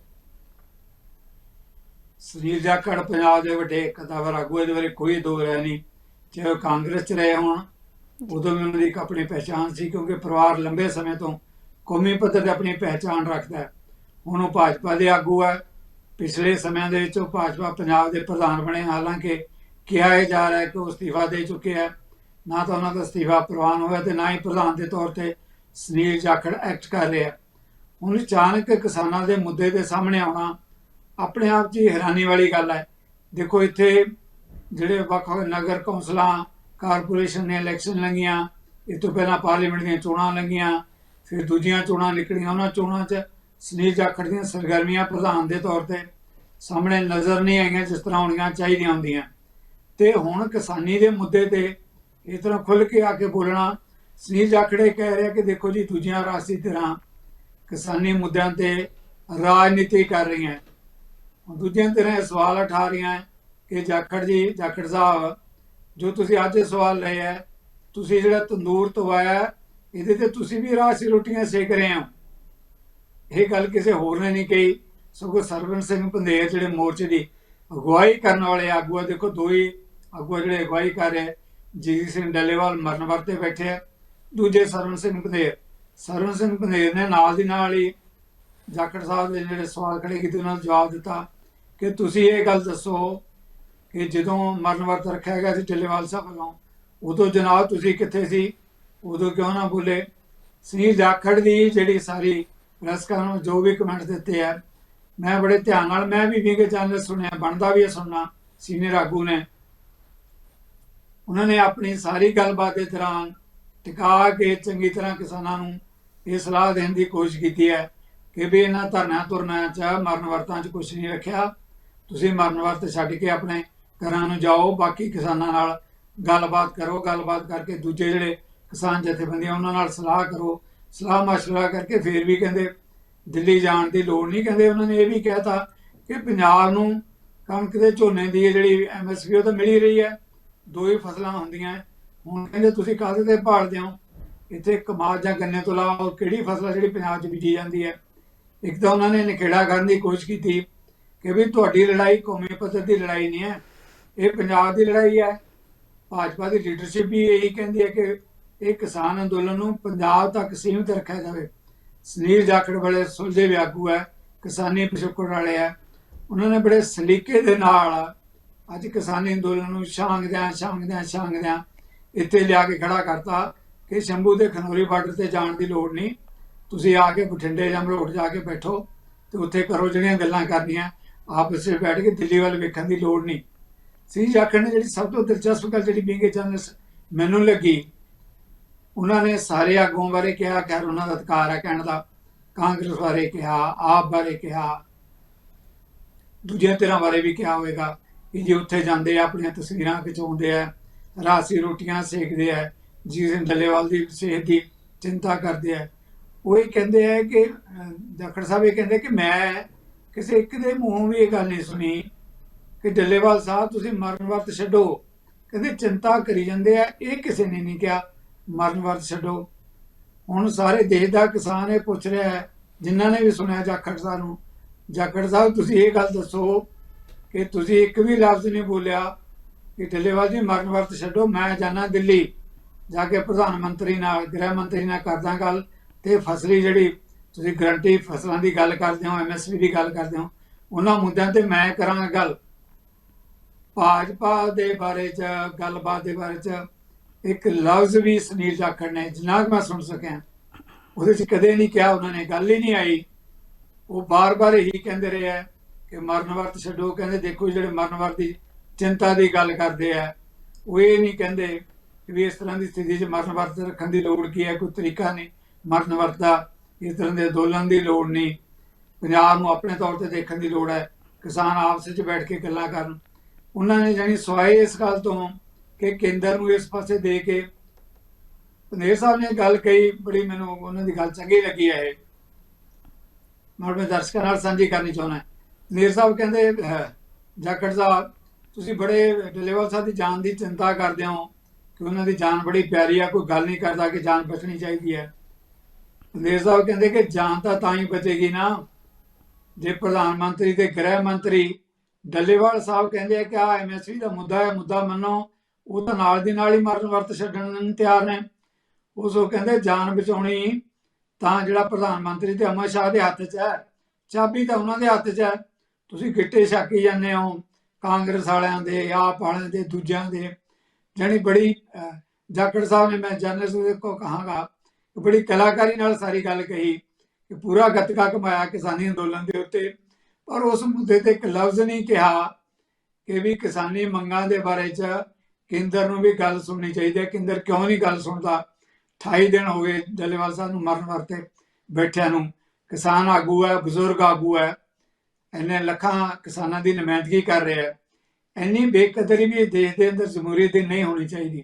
ਸੁਨੀਲ ਜਾਖੜ ਪੰਜਾਬ ਦੇ ਵੱਡੇ ਕਦਾਵਰ ਆਗੂ, ਇਹਦੇ ਬਾਰੇ ਕੋਈ ਦੋ ਰਾਏ ਨਹੀਂ। ਚਾਹੇ ਕਾਂਗਰਸ ਚ ਰਹੇ ਹੋਣ ਉਦੋਂ ਵੀ ਉਹਨਾਂ ਦੀ ਇੱਕ ਆਪਣੀ ਪਹਿਚਾਣ ਸੀ ਕਿਉਂਕਿ ਪਰਿਵਾਰ ਲੰਬੇ ਸਮੇਂ ਤੋਂ ਕੌਮੀ ਪੱਧਰ ਤੇ ਆਪਣੀ ਪਹਿਚਾਣ ਰੱਖਦਾ ਹੈ। ਹੁਣ ਉਹ ਭਾਜਪਾ ਦੇ ਆਗੂ ਹੈ। ਪਿਛਲੇ ਸਮਿਆਂ ਦੇ ਵਿੱਚ ਉਹ ਭਾਜਪਾ ਪੰਜਾਬ ਦੇ ਪ੍ਰਧਾਨ ਬਣੇ ਹਾਲਾਂਕਿ ਕਿਹਾ ਇਹ ਜਾ ਰਿਹਾ ਹੈ ਕਿ ਉਹ ਅਸਤੀਫਾ ਦੇ ਚੁੱਕੇ ਹੈ। ਨਾ ਤਾਂ ਉਹਨਾਂ ਦਾ ਅਸਤੀਫਾ ਪ੍ਰਵਾਨ ਹੋਇਆ ਤੇ ਨਾ ਹੀ ਪ੍ਰਧਾਨ ਦੇ ਤੌਰ ਤੇ ਸੁਨੀਲ ਜਾਖੜ ਐਕਟ ਕਰ ਰਿਹਾ ਹੁਣ ਅਚਾਨਕ ਕਿਸਾਨਾਂ ਦੇ ਮੁੱਦੇ ਦੇ ਸਾਹਮਣੇ ਆਉਣਾ ਆਪਣੇ ਆਪ 'ਚ ਹੀ ਹੈਰਾਨੀ ਵਾਲੀ ਗੱਲ ਹੈ। ਦੇਖੋ ਇੱਥੇ ਜਿਹੜੇ ਵੱਖ ਵੱਖ ਨਗਰ ਕੌਂਸਲਾਂ, ਕਾਰਪੋਰੇਸ਼ਨ ਦੀਆਂ ਇਲੈਕਸ਼ਨ ਲੰਗੀਆਂ ਇਸ ਤੋਂ ਪਹਿਲਾਂ ਪਾਰਲੀਮੈਂਟ ਦੀਆਂ ਚੋਣਾਂ ਲੰਗੀਆਂ ਫਿਰ ਦੂਜੀਆਂ ਚੋਣਾਂ ਨਿਕਲੀਆਂ ਉਹਨਾਂ ਚੋਣਾਂ 'ਚ ਸੁਨੀਲ ਜਾਖੜ ਦੀਆਂ ਸਰਗਰਮੀਆਂ ਪ੍ਰਧਾਨ ਦੇ ਤੌਰ ਤੇ ਸਾਹਮਣੇ ਨਜ਼ਰ ਨਹੀਂ ਆਈਆਂ ਜਿਸ ਤਰ੍ਹਾਂ ਹੋਣੀਆਂ ਚਾਹੀਦੀਆਂ ਹੁੰਦੀਆਂ। ਤੇ ਹੁਣ ਕਿਸਾਨੀ ਦੇ ਮੁੱਦੇ ਤੇ ਇਸ ਤਰ੍ਹਾਂ ਖੁੱਲ ਕੇ ਆ ਕੇ ਬੋਲਣਾ ਸੁਨੀਲ ਜਾਖੜੇ ਕਹਿ ਰਿਹਾ ਕਿ ਦੇਖੋ ਜੀ ਦੂਜੀਆਂ ਰਾਸੀ ਧਿਰਾਂ ਕਿਸਾਨੀ ਮੁੱਦਿਆਂ ਤੇ ਰਾਜਨੀਤੀ ਕਰ ਰਹੀਆਂ। ਦੂਜੀਆਂ ਧਿਰਾਂ ਇਹ ਸਵਾਲ ਉਠਾ ਰਹੀਆਂ ਕਿ ਜਾਖੜ ਜੀ, ਜਾਖੜ ਸਾਹਿਬ, ਜੋ ਤੁਸੀਂ ਅੱਜ ਸਵਾਲ ਲਏ ਹੈ, ਤੁਸੀਂ ਜਿਹੜਾ ਤੰਦੂਰ ਤਵਾਇਆ ਇਹਦੇ ਤੇ ਤੁਸੀਂ ਵੀ ਰਾਸੀ ਰੋਟੀਆਂ ਸੇਕ ਰਹੇ ਹੋ। ਇਹ ਗੱਲ ਕਿਸੇ ਹੋਰ ਨੇ ਨਹੀਂ ਕਹੀ। ਸਗੋਂ ਸਰਵਨ ਸਿੰਘ ਪੰਧੇਰ ਜਿਹੜੇ ਮੋਰਚੇ ਦੀ ਅਗਵਾਈ ਕਰਨ ਵਾਲੇ ਆਗੂ ਆ ਦੇਖੋ ਦੋ ਹੀ ਆਗੂ ਆ ਜਿਹੜੇ ਅਗਵਾਈ ਕਰ ਰਹੇ ਜੀ ਸਿੰਘ ਡੱਲੇਵਾਲ ਮਰਨ ਵਰਤੇ ਬੈਠੇ ਆ, ਦੂਜੇ ਸਰਵਨ ਸਿੰਘ ਪੰਧੇਰ ਸਰਵਨ ਸਿੰਘ ਪੰਧੇਰ ਨੇ ਨਾਲ ਦੀ ਨਾਲ ਹੀ ਜਾਖੜ ਸਾਹਿਬ ਦੇ ਜਿਹੜੇ ਸਵਾਲ ਖੜੇ ਕੀਤੇ, ਉਹਨਾਂ ਨੂੰ ਜਵਾਬ ਦਿੱਤਾ ਕਿ ਤੁਸੀਂ ਇਹ ਗੱਲ ਦੱਸੋ ਕਿ ਜਦੋਂ ਮਰਨ ਵਰਤ ਰੱਖਿਆ ਗਿਆ ਸੀ ਡੱਲੇਵਾਲ ਸਾਹਿਬ ਵੱਲੋਂ, ਉਦੋਂ ਜਨਾਬ ਤੁਸੀਂ ਕਿੱਥੇ ਸੀ? ਉਦੋਂ ਕਿਉਂ ਨਾ ਬੋਲੇ? ਸੁਨੀਲ ਜਾਖੜ ਦੀ ਜਿਹੜੀ ਸਾਰੀ ਪ੍ਰੈਸ ਨੂੰ ਜੋ ਵੀ ਕਮੈਂਟ ਦਿੱਤੇ ਆ, ਮੈਂ ਬੜੇ ਧਿਆਨ ਨਾਲ, ਮੈਂ ਵੀ ਵਿੰਗੇ ਚੈਨਲ ਸੁਣਿਆ, ਬਣਦਾ ਵੀ ਹੈ ਸੁਣਨਾ, ਸੀਨੀਅਰ ਆਗੂ ਨੇ। ਉਹਨਾਂ ਨੇ ਆਪਣੀ ਸਾਰੀ ਗੱਲਬਾਤ ਦੇ ਦੌਰਾਨ ਟਿਕਾ ਕੇ ਚੰਗੀ ਤਰ੍ਹਾਂ ਕਿਸਾਨਾਂ ਨੂੰ ਇਹ ਸਲਾਹ ਦੇਣ ਦੀ ਕੋਸ਼ਿਸ਼ ਕੀਤੀ ਹੈ ਕਿ ਵੀ ਇਹਨਾਂ ਧਰਨਾ ਤੁਰਨਾ ਚ ਮਰਨ ਵਰਤਾਂ ਚ ਕੁਝ ਨਹੀਂ ਰੱਖਿਆ। ਤੁਸੀਂ ਮਰਨ ਵਰਤ ਛੱਡ ਕੇ ਆਪਣੇ ਘਰਾਂ ਨੂੰ ਜਾਓ, ਬਾਕੀ ਕਿਸਾਨਾਂ ਨਾਲ ਗੱਲਬਾਤ ਕਰੋ, ਗੱਲਬਾਤ ਕਰਕੇ ਦੂਜੇ ਜਿਹੜੇ ਕਿਸਾਨ ਜਥੇਬੰਦੀਆਂ ਉਹਨਾਂ ਨਾਲ ਸਲਾਹ ਕਰੋ। ਸਲਾਹ ਮਸ਼ਵਰਾ ਕਰਕੇ ਫਿਰ ਵੀ ਕਹਿੰਦੇ, ਦਿੱਲੀ ਜਾਣ ਦੀ ਲੋੜ ਨਹੀਂ ਕਹਿੰਦੇ। ਉਹਨਾਂ ਨੇ ਇਹ ਵੀ ਕਹਿਤਾ ਕਿ ਪੰਜਾਬ ਨੂੰ ਕਣਕ ਦੇ ਝੋਨੇ ਦੀ ਇਹ ਜਿਹੜੀ ਐਮਐਸਪੀ ਉਹ ਤਾਂ ਮਿਲ ਹੀ ਰਹੀ ਹੈ। ਦੋ ਹੀ ਫਸਲਾਂ ਹੁੰਦੀਆਂ ਹੈ। ਹੁਣ ਕਹਿੰਦੇ ਤੁਸੀਂ ਕਾਹਦੇ ਤੇ ਭਾਲਦੇ ਹੋ? ਇੱਥੇ ਕਮਾਦ ਜਾਂ ਗੰਨੇ ਤੋਂ ਇਲਾਵਾ ਕਿਹੜੀ ਫਸਲ ਜਿਹੜੀ ਪੰਜਾਬ 'ਚ ਬੀਜੀ ਜਾਂਦੀ ਹੈ? ਇੱਕ ਤਾਂ ਉਹਨਾਂ ਨੇ ਨਿਖੇੜਾ ਕਰਨ ਦੀ ਕੋਸ਼ਿਸ਼ ਕੀਤੀ ਕਿ ਵੀ ਤੁਹਾਡੀ ਲੜਾਈ ਕੌਮੀ ਪੱਧਰ ਦੀ ਲੜਾਈ ਨਹੀਂ ਹੈ। ਇਹ ਪੰਜਾਬ ਦੀ ਲੜਾਈ ਹੈ। ਭਾਜਪਾ ਦੀ ਲੀਡਰਸ਼ਿਪ ਵੀ ਇਹੀ ਕਹਿੰਦੀ ਹੈ ਕਿ ਇਹ ਕਿਸਾਨ ਅੰਦੋਲਨ ਨੂੰ ਪੰਜਾਬ ਤੱਕ ਸੀਮਿਤ ਰੱਖਿਆ ਜਾਵੇ। ਸੁਨੀਲ ਜਾਖੜ ਵਾਲੇ ਸੁਲਝੇ ਵਿਆਗੂ ਹੈ, ਕਿਸਾਨੀ ਪਿਛੋਕੜ ਵਾਲੇ ਹੈ। ਉਹਨਾਂ ਨੇ ਬੜੇ ਸਲੀਕੇ ਦੇ ਨਾਲ ਅੱਜ ਕਿਸਾਨੀ ਅੰਦੋਲਨ ਨੂੰ ਛਾਂਗਦਿਆਂ ਛਾਂਗਦਿਆਂ ਛਾਂਗਦਿਆਂ ਇੱਥੇ ਲਿਆ ਕੇ ਖੜਾ ਕਰਤਾ ਕਿ ਸ਼ੰਭੂ ਦੇ ਖਨੌਰੀ ਬਾਰਡਰ ਤੇ ਜਾਣ ਦੀ ਲੋੜ ਨਹੀਂ। ਤੁਸੀਂ ਆ ਕੇ ਬਠਿੰਡੇ ਜਾਂ ਮਲੋਟ ਜਾ ਕੇ ਬੈਠੋ ਤੇ ਉੱਥੇ ਕਰੋ ਜਿਹੜੀਆਂ ਗੱਲਾਂ ਕਰਨੀਆਂ। ਆਪਸ ਵਿੱਚ ਬੈਠ ਕੇ ਦਿੱਲੀ ਵੱਲ ਵੇਖਣ ਦੀ ਲੋੜ ਨਹੀਂ। ਸੀ ਜਾਖੜ ਨੇ ਜਿਹੜੀ ਸਭ ਤੋਂ ਦਿਲਚਸਪ ਗੱਲ ਜਿਹੜੀ ਬੀਂਗੇ ਚੈਨਲ ਮੈਨੂੰ ਲੱਗੀ, ਉਹਨਾਂ ਨੇ ਸਾਰੇ ਆਗੂਆਂ ਬਾਰੇ ਕਿਹਾ ਕਿ ਉਹਨਾਂ ਦਾ ਅਧਿਕਾਰ ਹੈ ਕਹਿਣ ਦਾ, ਕਾਂਗਰਸ ਬਾਰੇ ਕਿਹਾ, ਆਪ ਬਾਰੇ ਕਿਹਾ, ਦੂਜਿਆਂ ਧਿਰਾਂ ਬਾਰੇ ਵੀ ਕਿਹਾ ਹੋਵੇਗਾ ਕਿ ਜੇ ਉੱਥੇ ਜਾਂਦੇ ਆ, ਆਪਣੀਆਂ ਤਸਵੀਰਾਂ ਖਿਚਾਉਂਦੇ ਆ ਰਾਸੀ ਰੋਟੀਆਂ ਸੇਕਦੇ ਆ ਜਿਸ ਡੱਲੇਵਾਲ ਦੀ ਸਿਹਤ ਦੀ ਚਿੰਤਾ ਕਰਦੇ ਆ, ਉਹ ਇਹ ਕਹਿੰਦੇ ਆ ਕਿ ਜਾਖੜ ਸਾਹਿਬ ਇਹ ਕਹਿੰਦੇ ਕਿ ਮੈਂ ਕਿਸੇ ਇੱਕ ਦੇ ਮੂੰਹੋਂ ਵੀ ਇਹ ਗੱਲ ਨਹੀਂ ਸੁਣੀ ਕਿ ਡੱਲੇਵਾਲ ਸਾਹਿਬ, ਤੁਸੀਂ ਮਰਨ ਵਰਤ ਛੱਡੋ। ਕਹਿੰਦੇ, ਚਿੰਤਾ ਕਰੀ ਜਾਂਦੇ ਆ, ਇਹ ਕਿਸੇ ਨੇ ਨਹੀਂ ਕਿਹਾ, ਮਰਨ ਵਰਤ ਛੱਡੋ। ਹੁਣ ਸਾਰੇ ਦੇਸ਼ ਦਾ ਕਿਸਾਨ ਇਹ ਪੁੱਛ ਰਿਹਾ ਹੈ, ਜਿਨ੍ਹਾਂ ਨੇ ਵੀ ਸੁਣਿਆ ਜਾਖੜ ਸਾਹਿਬ ਨੂੰ, ਜਾਖੜ ਸਾਹਿਬ, ਤੁਸੀਂ ਇਹ ਗੱਲ ਦੱਸੋ ਕਿ ਤੁਸੀਂ ਇੱਕ ਵੀ ਲਫ਼ਜ਼ ਨਹੀਂ ਬੋਲਿਆ ਕਿ ਡੱਲੇਵਾਲ ਜੀ, ਮਰਨ ਵਰਤ ਛੱਡੋ, ਮੈਂ ਜਾਣਾ ਦਿੱਲੀ। ਜਾ ਕੇ ਪ੍ਰਧਾਨ ਮੰਤਰੀ ਨਾਲ, ਗ੍ਰਹਿ ਮੰਤਰੀ ਨਾਲ ਕਰਦਾ ਗੱਲ ਤੇ ਫਸਲੀ ਜਿਹੜੀ ਤੁਸੀਂ ਗਰੰਟੀ ਫਸਲਾਂ ਦੀ ਗੱਲ ਕਰਦੇ ਹੋ ਐਮਐਸਪੀ ਦੀ ਗੱਲ ਕਰਦੇ ਹੋ, ਉਹਨਾਂ ਮੁੱਦਿਆਂ ਤੇ ਮੈਂ ਕਰਾਂਗਾ ਗੱਲ। ਭਾਜਪਾ ਦੇ ਬਾਰੇ ਚ, ਗੱਲਬਾਤ ਦੇ ਬਾਰੇ ਚ, ਇੱਕ ਲਫ਼ਜ਼ ਵੀ ਸੁਨੀਲ ਜਾਖੜ ਨੇ ਜਿੰਨਾ ਕੁ ਮੈਂ ਸੁਣ ਸਕਿਆ। ਉਹਦੇ ਚ ਕਦੇ ਨਹੀਂ ਕਿਹਾ, ਉਹਨਾਂ ਨੇ, ਗੱਲ ਹੀ ਨਹੀਂ ਆਈ। ਉਹ ਬਾਰ-ਬਾਰ ਇਹੀ ਕਹਿੰਦੇ ਰਹੇ ਆ ਕਿ ਮਰਨ ਵਰਤ ਛੱਡੋ। ਕਹਿੰਦੇ, ਦੇਖੋ ਜਿਹੜੇ ਮਰਨ ਵਰਤ ਦੀ ਚਿੰਤਾ ਦੀ ਗੱਲ ਕਰਦੇ ਆ, ਉਹ ਇਹ ਨਹੀਂ ਕਹਿੰਦੇ ਵੀ ਇਸ ਤਰ੍ਹਾਂ ਦੀ ਸਥਿਤੀ 'ਚ ਮਰਨ ਵਰਤ ਰੱਖਣ ਦੀ ਲੋੜ ਕੀ ਹੈ, ਕੋਈ ਤਰੀਕਾ ਨਹੀਂ। ਮਰਨ ਵਰਤ ਦਾ ਇਸ ਤਰ੍ਹਾਂ ਦੇ ਅੰਦੋਲਨ ਦੀ ਲੋੜ ਨਹੀਂ। ਪੰਜਾਬ ਨੂੰ ਆਪਣੇ ਤੌਰ ਤੇ ਦੇਖਣ ਦੀ ਲੋੜ ਹੈ। ਕਿਸਾਨ ਆਪਸ ਵਿੱਚ ਬੈਠ ਕੇ ਗੱਲਾਂ ਕਰਨ। ਉਹਨਾਂ ਨੇ ਜਾਨੀ ਸਵਾਏ ਇਸ ਗੱਲ ਤੋਂ ਕਿ ਕੇਂਦਰ ਨੂੰ ਇਸ ਪਾਸੇ ਦੇ ਕੇ ਪਨੇਰ ਸਾਹਿਬ ਨੇ ਗੱਲ ਕਹੀ ਬੜੀ ਮੈਨੂੰ ਉਹਨਾਂ ਦੀ ਗੱਲ ਚੰਗੀ ਲੱਗੀ ਹੈ ਮੈਂ ਆਪਣੇ ਦਰਸ਼ਕਾਂ ਨਾਲ ਸਾਂਝੀ ਕਰਨੀ ਚਾਹੁੰਦਾ ਨੀਰ ਸਾਹਿਬ ਕਹਿੰਦੇ ਅਹ, ਜਾਖੜ ਸਾਹਿਬ ਤੁਸੀਂ ਬੜੇ ਡਿਲੀਵਰ ਸਾਹਿਬ ਦੀ ਜਾਨ ਦੀ ਚਿੰਤਾ ਕਰਦੇ ਹੋ ਕਿ ਉਹਨਾਂ ਦੀ ਜਾਨ ਬੜੀ ਪਿਆਰੀ ਆ ਕੋਈ ਗੱਲ ਨਹੀਂ ਕਰਦਾ ਕਿ ਜਾਨ ਬਚਣੀ ਚਾਹੀਦੀ ਹੈ। ਨੀਰ ਸਾਹਿਬ ਕਹਿੰਦੇ ਕਿ ਜਾਨ ਤਾਂ ਤਾਂ ਹੀ ਬਚੇਗੀ ਨਾ ਜੇ ਪ੍ਰਧਾਨ ਮੰਤਰੀ ਤੇ ਗ੍ਰਹਿ ਮੰਤਰੀ ਡੱਲੇਵਾਲ ਸਾਹਿਬ ਕਹਿੰਦੇ ਆ ਕਿ ਆ ਐਮਐਸਪੀ ਦਾ ਮੁੱਦਾ ਹੈ ਮੁੱਦਾ ਮੰਨੋ। ਉਹ ਤਾਂ ਨਾਲ ਦੀ ਨਾਲ ਹੀ ਮਰਨ ਵਰਤ ਛੱਡਣ ਨੂੰ ਤਿਆਰ ਨੇ। ਉਸ ਉਹ ਕਹਿੰਦੇ ਜਾਨ ਬਚਾਉਣੀ ਤਾਂ ਜਿਹੜਾ ਪ੍ਰਧਾਨ ਮੰਤਰੀ ਤੇ ਅਮਰ ਸ਼ਾਹ ਦੇ ਹੱਥ 'ਚ ਹੈ। ਚਾਬੀ ਤਾਂ ਉਹਨਾਂ ਦੇ ਹੱਥ 'ਚ ਹੈ। ਤੁਸੀਂ ਗਿੱਟੇ ਛਾਕੀ ਜਾਂਦੇ ਹੋ ਕਾਂਗਰਸ ਵਾਲਿਆਂ ਦੇ ਆਪ ਵਾਲਿਆਂ ਦੇ ਦੂਜਿਆਂ ਦੇ। ਜਾਣੀ ਬੜੀ ਅਹ, ਜਾਖੜ ਸਾਹਿਬ ਨੇ ਮੈਂ ਜਰਨਲਿਸਟ ਦੇ ਕੋ ਕਹਾਂਗਾ ਬੜੀ ਕਲਾਕਾਰੀ ਨਾਲ ਸਾਰੀ ਗੱਲ ਕਹੀ ਕਿ ਪੂਰਾ ਗੱਤਕਾ ਕਮਾਇਆ ਕਿਸਾਨੀ ਅੰਦੋਲਨ ਦੇ ਉੱਤੇ। ਔਰ ਉਸ ਮੁੱਦੇ ਤੇ ਇੱਕ ਲਫ਼ਜ਼ ਨਹੀਂ ਕਿਹਾ ਕਿ ਵੀ ਕਿਸਾਨੀ ਮੰਗਾਂ ਦੇ ਬਾਰੇ 'ਚ ਕੇਂਦਰ ਨੂੰ ਵੀ ਗੱਲ ਸੁਣਨੀ ਚਾਹੀਦੀ ਹੈ। ਕੇਂਦਰ ਕਿਉਂ ਨਹੀਂ ਗੱਲ ਸੁਣਦਾ? 28 ਦਿਨ ਹੋ ਗਏ ਡੱਲੇਵਾਲ ਸਾਹਿਬ ਨੂੰ ਮਰਨ ਵਰਤੇ ਬੈਠਿਆਂ ਨੂੰ। ਕਿਸਾਨ ਆਗੂ ਹੈ, ਬਜ਼ੁਰਗ ਆਗੂ ਹੈ। ਇੰਨੇ ਲੱਖਾਂ ਕਿਸਾਨਾਂ ਦੀ ਨੁਮਾਇੰਦਗੀ ਕਰ ਰਿਹਾ ਹੈ। ਇੰਨੀ ਬੇਕਦਰੀ ਵੀ ਦੇਸ਼ ਦੇ ਅੰਦਰ ਜਮਹੂਰੀਅਤ ਦੀ ਨਹੀਂ ਹੋਣੀ ਚਾਹੀਦੀ।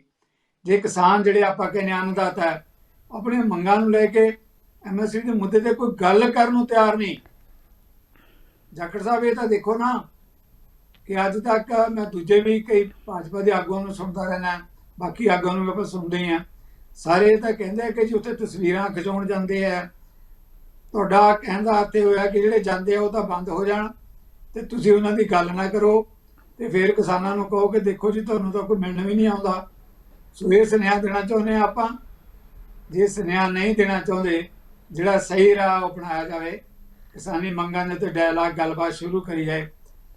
ਜੇ ਕਿਸਾਨ ਜਿਹੜੇ ਆਪਾਂ ਕਹਿੰਦੇ ਅੰਨਦਾਤਾ ਹੈ ਆਪਣੀਆਂ ਮੰਗਾਂ ਨੂੰ ਲੈ ਕੇ ਐਮਐਸਪੀ ਦੇ ਮੁੱਦੇ ਤੇ ਕੋਈ ਗੱਲ ਕਰਨ ਨੂੰ ਤਿਆਰ ਨਹੀਂ। ਜਾਖੜ ਸਾਹਿਬ, ਇਹ ਤਾਂ ਦੇਖੋ ਨਾ ਕਿ ਅੱਜ ਤੱਕ ਮੈਂ ਦੂਜੇ ਵੀ ਕਈ ਭਾਜਪਾ ਦੇ ਆਗੂਆਂ ਨੂੰ ਸੁਣਦਾ ਰਹਿਣਾ ਬਾਕੀ ਆਗੂਆਂ ਨੂੰ ਵੀ ਆਪਾਂ ਸੁਣਦੇ ਹੀ ਆ ਸਾਰੇ ਇਹ ਤਾਂ ਕਹਿੰਦੇ ਕਿ ਜੀ ਉੱਥੇ ਤਸਵੀਰਾਂ ਖਿਚਾਉਣ ਜਾਂਦੇ ਆ। ਤੁਹਾਡਾ ਕਹਿੰਦਾ ਹੱਥੇ ਹੋਇਆ ਕਿ ਜਿਹੜੇ ਜਾਂਦੇ ਆ, ਉਹ ਤਾਂ ਬੰਦ ਹੋ ਜਾਣ ਤੇ ਤੁਸੀਂ ਉਹਨਾਂ ਦੀ ਗੱਲ ਨਾ ਕਰੋ ਤੇ ਫਿਰ ਕਿਸਾਨਾਂ ਨੂੰ ਕਹੋ ਕਿ ਦੇਖੋ ਜੀ, ਤੁਹਾਨੂੰ ਤਾਂ ਕੋਈ ਮਿਲਣ ਵੀ ਨਹੀਂ ਆਉਂਦਾ। ਸੋ ਇਹ ਸੁਨੇਹਾ ਦੇਣਾ ਚਾਹੁੰਦੇ ਹਾਂ ਆਪਾਂ। ਜੇ ਸੁਨੇਹਾ ਨਹੀਂ ਦੇਣਾ ਚਾਹੁੰਦੇ, ਜਿਹੜਾ ਸਹੀ ਰਾਹ ਅਪਣਾਇਆ ਜਾਵੇ। ਕਿਸਾਨੀ ਮੰਗਾਂ ਦੇ ਤੇ ਡਾਇਲਾਗ ਗੱਲਬਾਤ ਸ਼ੁਰੂ ਕਰੀ ਜਾਏ।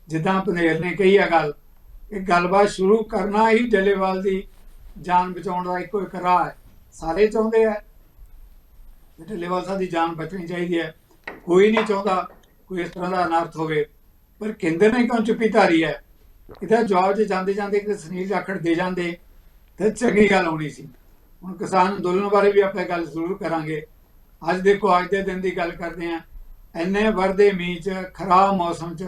ਜਿੱਦਾਂ ਪਨੇਰ ਨੇ ਕਹੀ ਆ ਗੱਲ, ਕਿ ਗੱਲਬਾਤ ਸ਼ੁਰੂ ਕਰਨਾ ਹੀ ਡੱਲੇਵਾਲ ਦੀ ਜਾਨ ਬਚਾਉਣ ਦਾ ਇੱਕੋ ਇੱਕ ਰਾਹ ਹੈ। ਸਾਰੇ ਚਾਹੁੰਦੇ ਆ ਕਿ ਸਾਹਿਬ ਦੀ ਜਾਨ ਬਚਣੀ ਚਾਹੀਦੀ ਹੈ। ਕੋਈ ਨਹੀਂ ਚਾਹੁੰਦਾ ਕੋਈ ਇਸ ਤਰ੍ਹਾਂ ਦਾ ਅਨਰਥ ਹੋਵੇ। ਪਰ ਕੇਂਦਰ ਨੇ ਕਿਉਂ ਚੁੱਪੀ ਧਾਰੀ ਹੈ? ਇਹਦਾ ਜਵਾਬ ਜੇ ਜਾਂਦੇ ਜਾਂਦੇ ਕਿ ਸੁਨੀਲ ਜਾਖੜ ਦੇ ਜਾਂਦੇ, ਤੇ ਚੰਗੀ ਗੱਲ ਹੋਣੀ ਸੀ। ਹੁਣ ਕਿਸਾਨ ਅੰਦੋਲਨ ਬਾਰੇ ਵੀ ਆਪਾਂ ਗੱਲ ਜ਼ਰੂਰ ਕਰਾਂਗੇ। ਅੱਜ ਦੇਖੋ, ਅੱਜ ਦੇ ਦਿਨ ਦੀ ਗੱਲ ਕਰਦੇ ਆਂ ਐਨੇ ਵਰਦੇ ਮੀਂਹ ਚ, ਖਰਾਬ ਮੌਸਮ ਚ।